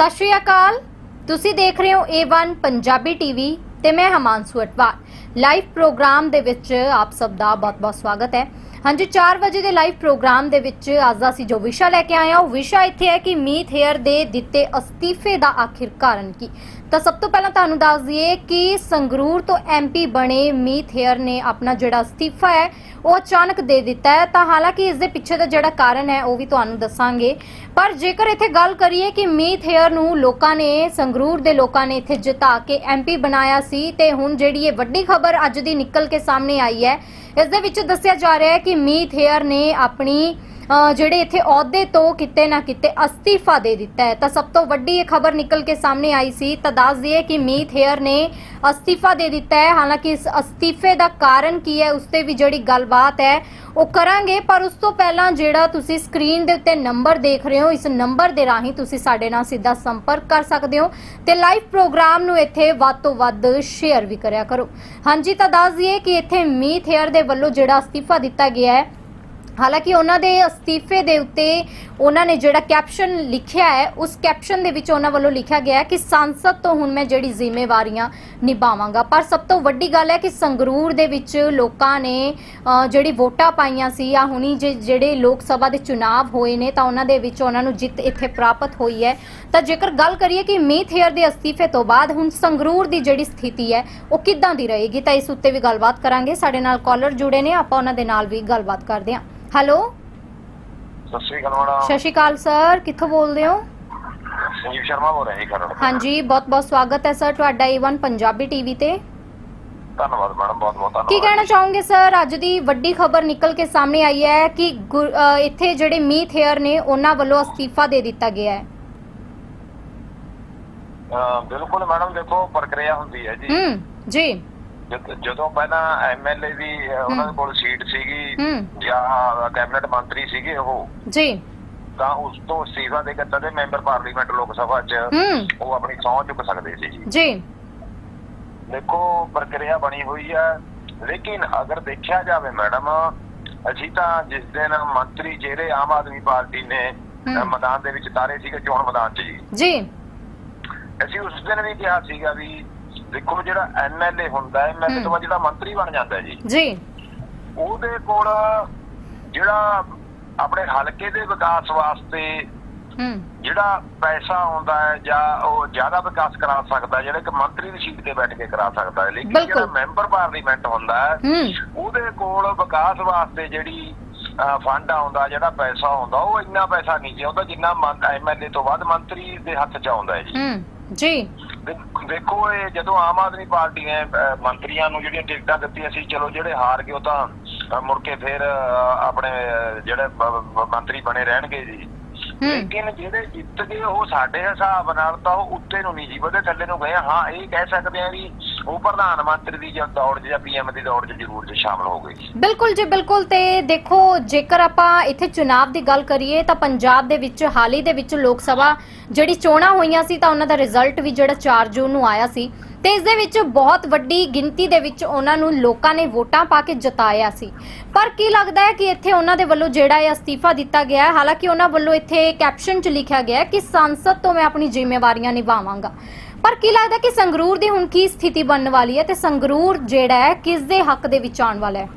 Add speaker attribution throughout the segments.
Speaker 1: ਸਤਿ ਸ਼੍ਰੀ ਅਕਾਲ। ਤੁਸੀਂ ਦੇਖ ਰਹੇ ਹੋ A1 ਪੰਜਾਬੀ ਟੀਵੀ ਤੇ ਮੈਂ ਹਮਾਂਸੂ ਅਟਵਾਲ। ਲਾਈਵ ਪ੍ਰੋਗਰਾਮ ਦੇ ਵਿੱਚ ਆਪ ਸਭ ਦਾ ਬਹੁਤ-ਬਹੁਤ ਸਵਾਗਤ ਹੈ। ਹਾਂਜੀ 4 ਵਜੇ ਦੇ ਲਾਈਵ ਪ੍ਰੋਗਰਾਮ ਦੇ ਵਿੱਚ ਅੱਜ ਦਾ ਅਸੀਂ ਜੋ ਵਿਸ਼ਾ ਲੈ ਕੇ ਆਏ ਹਾਂ, ਉਹ ਵਿਸ਼ਾ ਇੱਥੇ ਹੈ ਕਿ ਮੀਤ ਹੇਅਰ ਦੇ ਦਿੱਤੇ ਅਸਤੀਫੇ ਦਾ ਆਖਿਰ ਕਾਰਨ ਕੀ। ਤਾਂ ਸਭ ਤੋਂ ਪਹਿਲਾਂ ਤੁਹਾਨੂੰ ਦੱਸ ਦਈਏ ਕਿ ਸੰਗਰੂਰ ਤੋਂ ਐਮਪੀ ਬਣੇ ਮੀਤ ਹੇਅਰ ਨੇ ਆਪਣਾ ਜਿਹੜਾ ਅਸਤੀਫਾ ਹੈ, ਉਹ ਅਚਾਨਕ ਦੇ ਦਿੱਤਾ ਹੈ। ਤਾਂ ਹਾਲਾਂਕਿ ਇਸ ਦੇ ਪਿੱਛੇ ਦਾ ਜਿਹੜਾ ਕਾਰਨ ਹੈ, ਉਹ ਵੀ ਤੁਹਾਨੂੰ ਦੱਸਾਂਗੇ। ਪਰ ਜੇਕਰ ਇੱਥੇ ਗੱਲ ਕਰੀਏ ਕਿ ਮੀਤ ਹੇਅਰ ਨੂੰ ਲੋਕਾਂ ਨੇ, ਸੰਗਰੂਰ ਦੇ ਲੋਕਾਂ ਨੇ ਇੱਥੇ ਜਿਤਾ ਕੇ ਐਮਪੀ ਬਣਾਇਆ ਸੀ, ਤੇ ਹੁਣ ਜਿਹੜੀ ਇਹ ਵੱਡੀ ਖਬਰ ਅੱਜ ਦੀ ਨਿਕਲ ਕੇ ਸਾਹਮਣੇ ਆਈ ਹੈ, ਇਸ ਦੇ ਵਿੱਚ ਦੱਸਿਆ ਜਾ ਰਿਹਾ ਹੈ ਕਿ ਮੀਤ ਹੇਅਰ ਨੇ ਆਪਣੀ ਜਿਹੜੇ ਇੱਥੇ ਅਹੁਦੇ ਤੋਂ ਕਿਤੇ ਨਾ ਕਿਤੇ ਅਸਤੀਫਾ ਦੇ ਦਿੱਤਾ ਹੈ। ਤਾਂ ਸਭ ਤੋਂ ਵੱਡੀ ਇਹ ਖਬਰ ਨਿਕਲ ਕੇ ਸਾਹਮਣੇ ਆਈ ਸੀ। ਤਾਂ ਦੱਸ ਦਈਏ ਕਿ ਮੀਤ ਹੇਅਰ ਨੇ ਅਸਤੀਫਾ ਦੇ ਦਿੱਤਾ ਹੈ। ਹਾਲਾਂਕਿ ਇਸ ਅਸਤੀਫੇ ਦਾ ਕਾਰਨ ਕੀ ਹੈ, ਉਸ ਤੇ ਵੀ ਜਿਹੜੀ ਗੱਲਬਾਤ ਹੈ, ਉਹ ਕਰਾਂਗੇ। ਪਰ ਉਸ ਤੋਂ ਪਹਿਲਾਂ ਜਿਹੜਾ ਤੁਸੀਂ ਸਕਰੀਨ ਦੇ ਉੱਤੇ ਨੰਬਰ ਦੇਖ ਰਹੇ ਹੋ, ਇਸ ਨੰਬਰ ਦੇ ਰਾਹੀਂ ਤੁਸੀਂ ਸਾਡੇ ਨਾਲ ਸਿੱਧਾ ਸੰਪਰਕ ਕਰ ਸਕਦੇ ਹੋ ਤੇ ਲਾਈਵ ਪ੍ਰੋਗਰਾਮ ਨੂੰ ਇੱਥੇ ਵੱਧ ਤੋਂ ਵੱਧ ਸ਼ੇਅਰ ਵੀ ਕਰਿਆ ਕਰੋ। ਹਾਂਜੀ, ਤਾਂ ਦੱਸ ਦਈਏ ਕਿ ਇੱਥੇ ਮੀਤ ਹੇਅਰ ਦੇ ਵੱਲੋਂ ਜਿਹੜਾ ਅਸਤੀਫਾ ਦਿੱਤਾ ਗਿਆ ਹੈ ਹਾਲਾਂਕਿ ਉਹਨਾਂ ਦੇ ਅਸਤੀਫੇ ਦੇ ਉੱਤੇ ਉਹਨਾਂ ਨੇ ਜਿਹੜਾ ਕੈਪਸ਼ਨ ਲਿਖਿਆ ਹੈ, ਉਸ ਕੈਪਸ਼ਨ ਦੇ ਵਿੱਚ ਉਹਨਾਂ ਵੱਲੋਂ ਲਿਖਿਆ ਗਿਆ ਕਿ ਸੰਸਦ ਤੋਂ ਹੁਣ ਮੈਂ ਜਿਹੜੀ ਜ਼ਿੰਮੇਵਾਰੀਆਂ ਨਿਭਾਵਾਂਗਾ। ਪਰ ਸਭ ਤੋਂ ਵੱਡੀ ਗੱਲ ਹੈ ਕਿ ਸੰਗਰੂਰ ਦੇ ਵਿੱਚ ਲੋਕਾਂ ਨੇ ਜਿਹੜੀ ਵੋਟਾਂ ਪਾਈਆਂ ਸੀ, ਆ ਹੁਣੀ ਜੇ- ਜਿਹੜੇ ਲੋਕ ਸਭਾ ਦੇ ਚੁਣਾਵ ਹੋਏ ਨੇ, ਤਾਂ ਉਹਨਾਂ ਦੇ ਵਿੱਚ ਉਹਨਾਂ ਨੂੰ ਜਿੱਤ ਇੱਥੇ ਪ੍ਰਾਪਤ ਹੋਈ ਹੈ। ਤਾਂ ਜੇਕਰ ਗੱਲ ਕਰੀਏ ਕਿ ਮੀਤ ਹੇਅਰ ਦੇ ਅਸਤੀਫੇ ਤੋਂ ਬਾਅਦ ਹੁਣ ਸੰਗਰੂਰ ਦੀ ਜਿਹੜੀ ਸਥਿਤੀ ਹੈ, ਉਹ ਕਿੱਦਾਂ ਦੀ ਰਹੇਗੀ? ਤਾਂ ਇਸ ਉੱਤੇ ਵੀ ਗੱਲਬਾਤ ਕਰਾਂਗੇ। ਸਾਡੇ ਨਾਲ ਕਾਲਰ ਜੁੜੇ ਨੇ, ਆਪਾਂ ਉਹਨਾਂ ਦੇ ਨਾਲ ਵੀ ਗੱਲਬਾਤ ਕਰਦੇ ਹਾਂ। ਹੈਲੋ?
Speaker 2: ਸਤਿ ਸ੍ਰੀ ਅਕਾਲ ਮੈਡਮ।
Speaker 1: ਸਤਿ ਸ਼੍ਰੀ ਅਕਾਲ ਸਰ ਕਿੱਥੋਂ ਬੋਲਦੇ ਹੋ?
Speaker 2: ਸੰਜੀਵ ਸ਼ਰਮਾ ਬੋਲ ਰਿਹਾ ਜੀ ਤੋਂ।
Speaker 1: ਹਾਂਜੀ ਬਹੁਤ ਬਹੁਤ ਸਵਾਗਤ ਹੈ ਸਰ ਤੁਹਾਡਾ ਈਵਨ ਪੰਜਾਬੀ ਟੀਵੀ ਤੇ।
Speaker 2: ਧੰਨਵਾਦ ਮੈਡਮ ਬਹੁਤ ਬਹੁਤ ਧੰਨਵਾਦ।
Speaker 1: ਕੀ ਕਹਿਣਾ ਚਾਹੋਗੇ ਸਰ? ਅੱਜ ਦੀ ਵੱਡੀ ਖਬਰ ਨਿਕਲ ਕੇ ਸਾਹਮਣੇ ਆਈ ਹੈ ਕਿ ਗੁਰ- ਅ, ਇੱਥੇ ਜਿਹੜੇ ਮੀਤ ਹੇਅਰ ਨੇ ਉਹਨਾਂ ਵੱਲੋਂ ਅਸਤੀਫਾ ਦੇ ਦਿੱਤਾ ਗਿਆ ਹੈ।
Speaker 2: ਅਹ ਬਿਲਕੁਲ ਮੈਡਮ ਦੇਖੋ ਪ੍ਰਕਿਰਿਆ ਹੁੰਦੀ ਹੈ ਜੀ।
Speaker 1: ਹੂੰ ਜੀ।
Speaker 2: ਜਦ- ਜਦੋਂ ਪਹਿਲਾਂ ਐਮਐਲਏ ਦੀ ਅਹ, ਉਹਨਾਂ ਦੇ ਕੋਲ ਸੀਟ ਸੀਗੀ
Speaker 1: ਹੂੰ।
Speaker 2: ਜਾਂ ਕੈਬਨਿਟ ਮੰਤਰੀ ਸੀਗੇ ਉਹ
Speaker 1: ਜੀ।
Speaker 2: ਤਾਂ ਉਸ ਤੋਂ ਅਸਤੀਫਾ ਦੇ ਕੇ ਤਦੇ ਮੈਂਬਰ ਪਾਰਲੀਮੈਂਟ ਲੋਕ ਸਭਾ 'ਚ
Speaker 1: ਹੂੰ।
Speaker 2: ਉਹ ਆਪਣੀ ਸਹੁੰ ਚੁੱਕ ਸਕਦੇ ਸੀ ਜੀ।
Speaker 1: ਜੀ।
Speaker 2: ਦੇਖੋ ਪ੍ਰਕਿਰਿਆ ਬਣੀ ਹੋਈ ਹੈ ਲੇਕਿਨ ਅਗਰ ਦੇਖਿਆ ਜਾਵੇ ਮੈਡਮ ਅਸੀਂ ਤਾਂ ਜਿਸ ਦਿਨ ਮੰਤਰੀ ਜਿਹੜੇ ਆਮ ਆਦਮੀ ਪਾਰਟੀ ਨੇ ਅਹ,
Speaker 1: ਹਮ।
Speaker 2: ਮੈਦਾਨ ਦੇ ਵਿੱਚ ਤਾਰੇ ਸੀਗੇ ਚੋਣ ਮੈਦਾਨ 'ਚ ਜੀ।
Speaker 1: ਜੀ।
Speaker 2: ਅਸੀਂ ਉਸ ਦਿਨ ਵੀ ਕਿਹਾ ਸੀਗਾ ਵੀ ਦੇਖੋ ਜਿਹੜਾ ਐਮਐਲਏ ਹੁੰਦਾ ਹੈ। ਐਮਐਲਏ। ਤੋਂ ਬਾਅਦ ਜਿਹੜਾ ਮੰਤਰੀ ਬਣ ਜਾਂਦਾ ਜੀ।
Speaker 1: ਜੀ।
Speaker 2: ਉਹਦੇ ਕੋਲ ਜਿਹੜਾ ਆਪਣੇ ਹਲਕੇ ਦੇ ਵਿਕਾਸ ਵਾਸਤੇ
Speaker 1: ਹੂੰ।
Speaker 2: ਜਿਹੜਾ ਪੈਸਾ ਆਉਂਦਾ ਹੈ ਜਾਂ ਉਹ ਜ਼ਿਆਦਾ ਵਿਕਾਸ ਕਰਾ ਸਕਦਾ ਜਿਹੜਾ ਇੱਕ ਮੰਤਰੀ ਦੀ ਸੀਟ ਤੇ ਬੈਠ ਕੇ ਕਰਾ ਸਕਦਾ ਹੈ ਲੇਕਿਨ। ਜਿਹੜਾ ਮੈਂਬਰ ਪਾਰਲੀਮੈਂਟ ਹੁੰਦਾ ਹੈ ਉਹਦੇ ਕੋਲ ਵਿਕਾਸ ਵਾਸਤੇ ਜਿਹੜੀ ਫੰਡ ਆਉਂਦਾ ਜਿਹੜਾ ਪੈਸਾ ਆਉਂਦਾ ਉਹ ਇੰਨਾ ਪੈਸਾ ਨਹੀਂ ਜੀ ਆਉਂਦਾ ਜਿੰਨਾ ਐਮਐਲਏ ਤੋਂ ਬਾਅਦ ਮੰਤਰੀ ਦੇ ਹੱਥ 'ਚ ਆਉਂਦਾ ਹੈ ਜੀ।
Speaker 1: ਹੂੰ। ਜੀ।
Speaker 2: ਦੇਖੋ ਇਹ ਜਦੋਂ ਆਮ ਆਦਮੀ ਪਾਰਟੀ ਨੇ ਮੰਤਰੀਆਂ ਨੂੰ ਜਿਹੜੀਆਂ ਟਿਕਟਾਂ ਦਿੱਤੀਆਂ ਸੀ, ਚਲੋ ਜਿਹੜੇ ਹਾਰ ਗਏ ਉਹ ਤਾਂ ਮੁੜ ਕੇ ਫੇਰ ਆਪਣੇ ਜਿਹੜੇ ਮੰਤਰੀ ਬਣੇ ਰਹਿਣਗੇ ਜੀ। ਲੇਕਿਨ ਜਿਹੜੇ ਜਿੱਤ ਗਏ ਉਹ ਸਾਡੇ ਹਿਸਾਬ ਨਾਲ ਤਾਂ ਉਹ ਉੱਤੇ ਨੂੰ ਨਹੀਂ ਜੀ ਵਧੇ ਥੱਲੇ ਨੂੰ ਗਏ ਹਾਂ ਇਹ ਕਹਿ ਸਕਦੇ ਆ ਵੀ ਉਹ ਪ੍ਰਧਾਨ ਮੰਤਰੀ ਦੀ ਜਾਂ ਦੌੜ ਜਾਂ ਪੀਐਮ ਦੀ ਦੌੜ 'ਚ ਜ਼ਰੂਰ ਜੀ ਸ਼ਾਮਲ ਹੋ ਗਏ
Speaker 1: ਬਿਲਕੁਲ ਜੀ ਬਿਲਕੁਲ। ਤੇ ਦੇਖੋ ਜੇਕਰ ਆਪਾਂ ਇੱਥੇ ਚੁਣਾਵ ਦੀ ਗੱਲ ਕਰੀਏ ਤਾਂ ਪੰਜਾਬ ਦੇ ਵਿੱਚ ਹਾਲ ਹੀ ਦੇ ਵਿੱਚ ਲੋਕ ਸਭਾ ਜਿਹੜੀ ਚੋਣਾਂ ਹੋਈਆਂ ਸੀ ਤਾਂ ਉਹਨਾਂ ਦਾ ਰਿਜ਼ਲਟ ਵੀ ਜਿਹੜਾ 4 ਜੂਨ ਨੂੰ ਆਇਆ ਸੀ। ਤੇ ਇਸ ਦੇ ਵਿੱਚ ਬਹੁਤ ਵੱਡੀ ਗਿਣਤੀ ਦੇ ਵਿੱਚ ਉਹਨਾਂ ਨੂੰ ਲੋਕਾਂ ਨੇ ਵੋਟਾਂ ਪਾ ਕੇ ਜਿਤਾਇਆ ਸੀ। ਪਰ ਕੀ ਲੱਗਦਾ ਹੈ ਕਿ ਇੱਥੇ ਉਹਨਾਂ ਦੇ ਵੱਲੋਂ ਜਿਹੜਾ ਇਹ ਅਸਤੀਫਾ ਦਿੱਤਾ ਗਿਆ ਹੈ? ਹਾਲਾਂਕਿ ਉਹਨਾਂ ਵੱਲੋਂ ਇੱਥੇ ਕੈਪਸ਼ਨ 'ਚ ਲਿਖਿਆ ਗਿਆ ਹੈ ਕਿ ਸੰਸਦ ਤੋਂ ਮੈਂ ਆਪਣੀ ਜ਼ਿੰਮੇਵਾਰੀਆਂ ਨਿਭਾਵਾਂਗਾ। ਪਰ ਕੀ ਲੱਗਦਾ ਕਿ ਸੰਗਰੂਰ ਦੀ ਹੁਣ ਕੀ ਸਥਿਤੀ ਬਣਨ ਵਾਲੀ ਹੈ ਤੇ ਸੰਗਰੂਰ ਜਿਹੜਾ ਹੈ ਕਿਸ ਦੇ ਹੱਕ ਦੇ ਵਿੱਚ ਆਉਣ ਵਾਲਾ ਹੈ?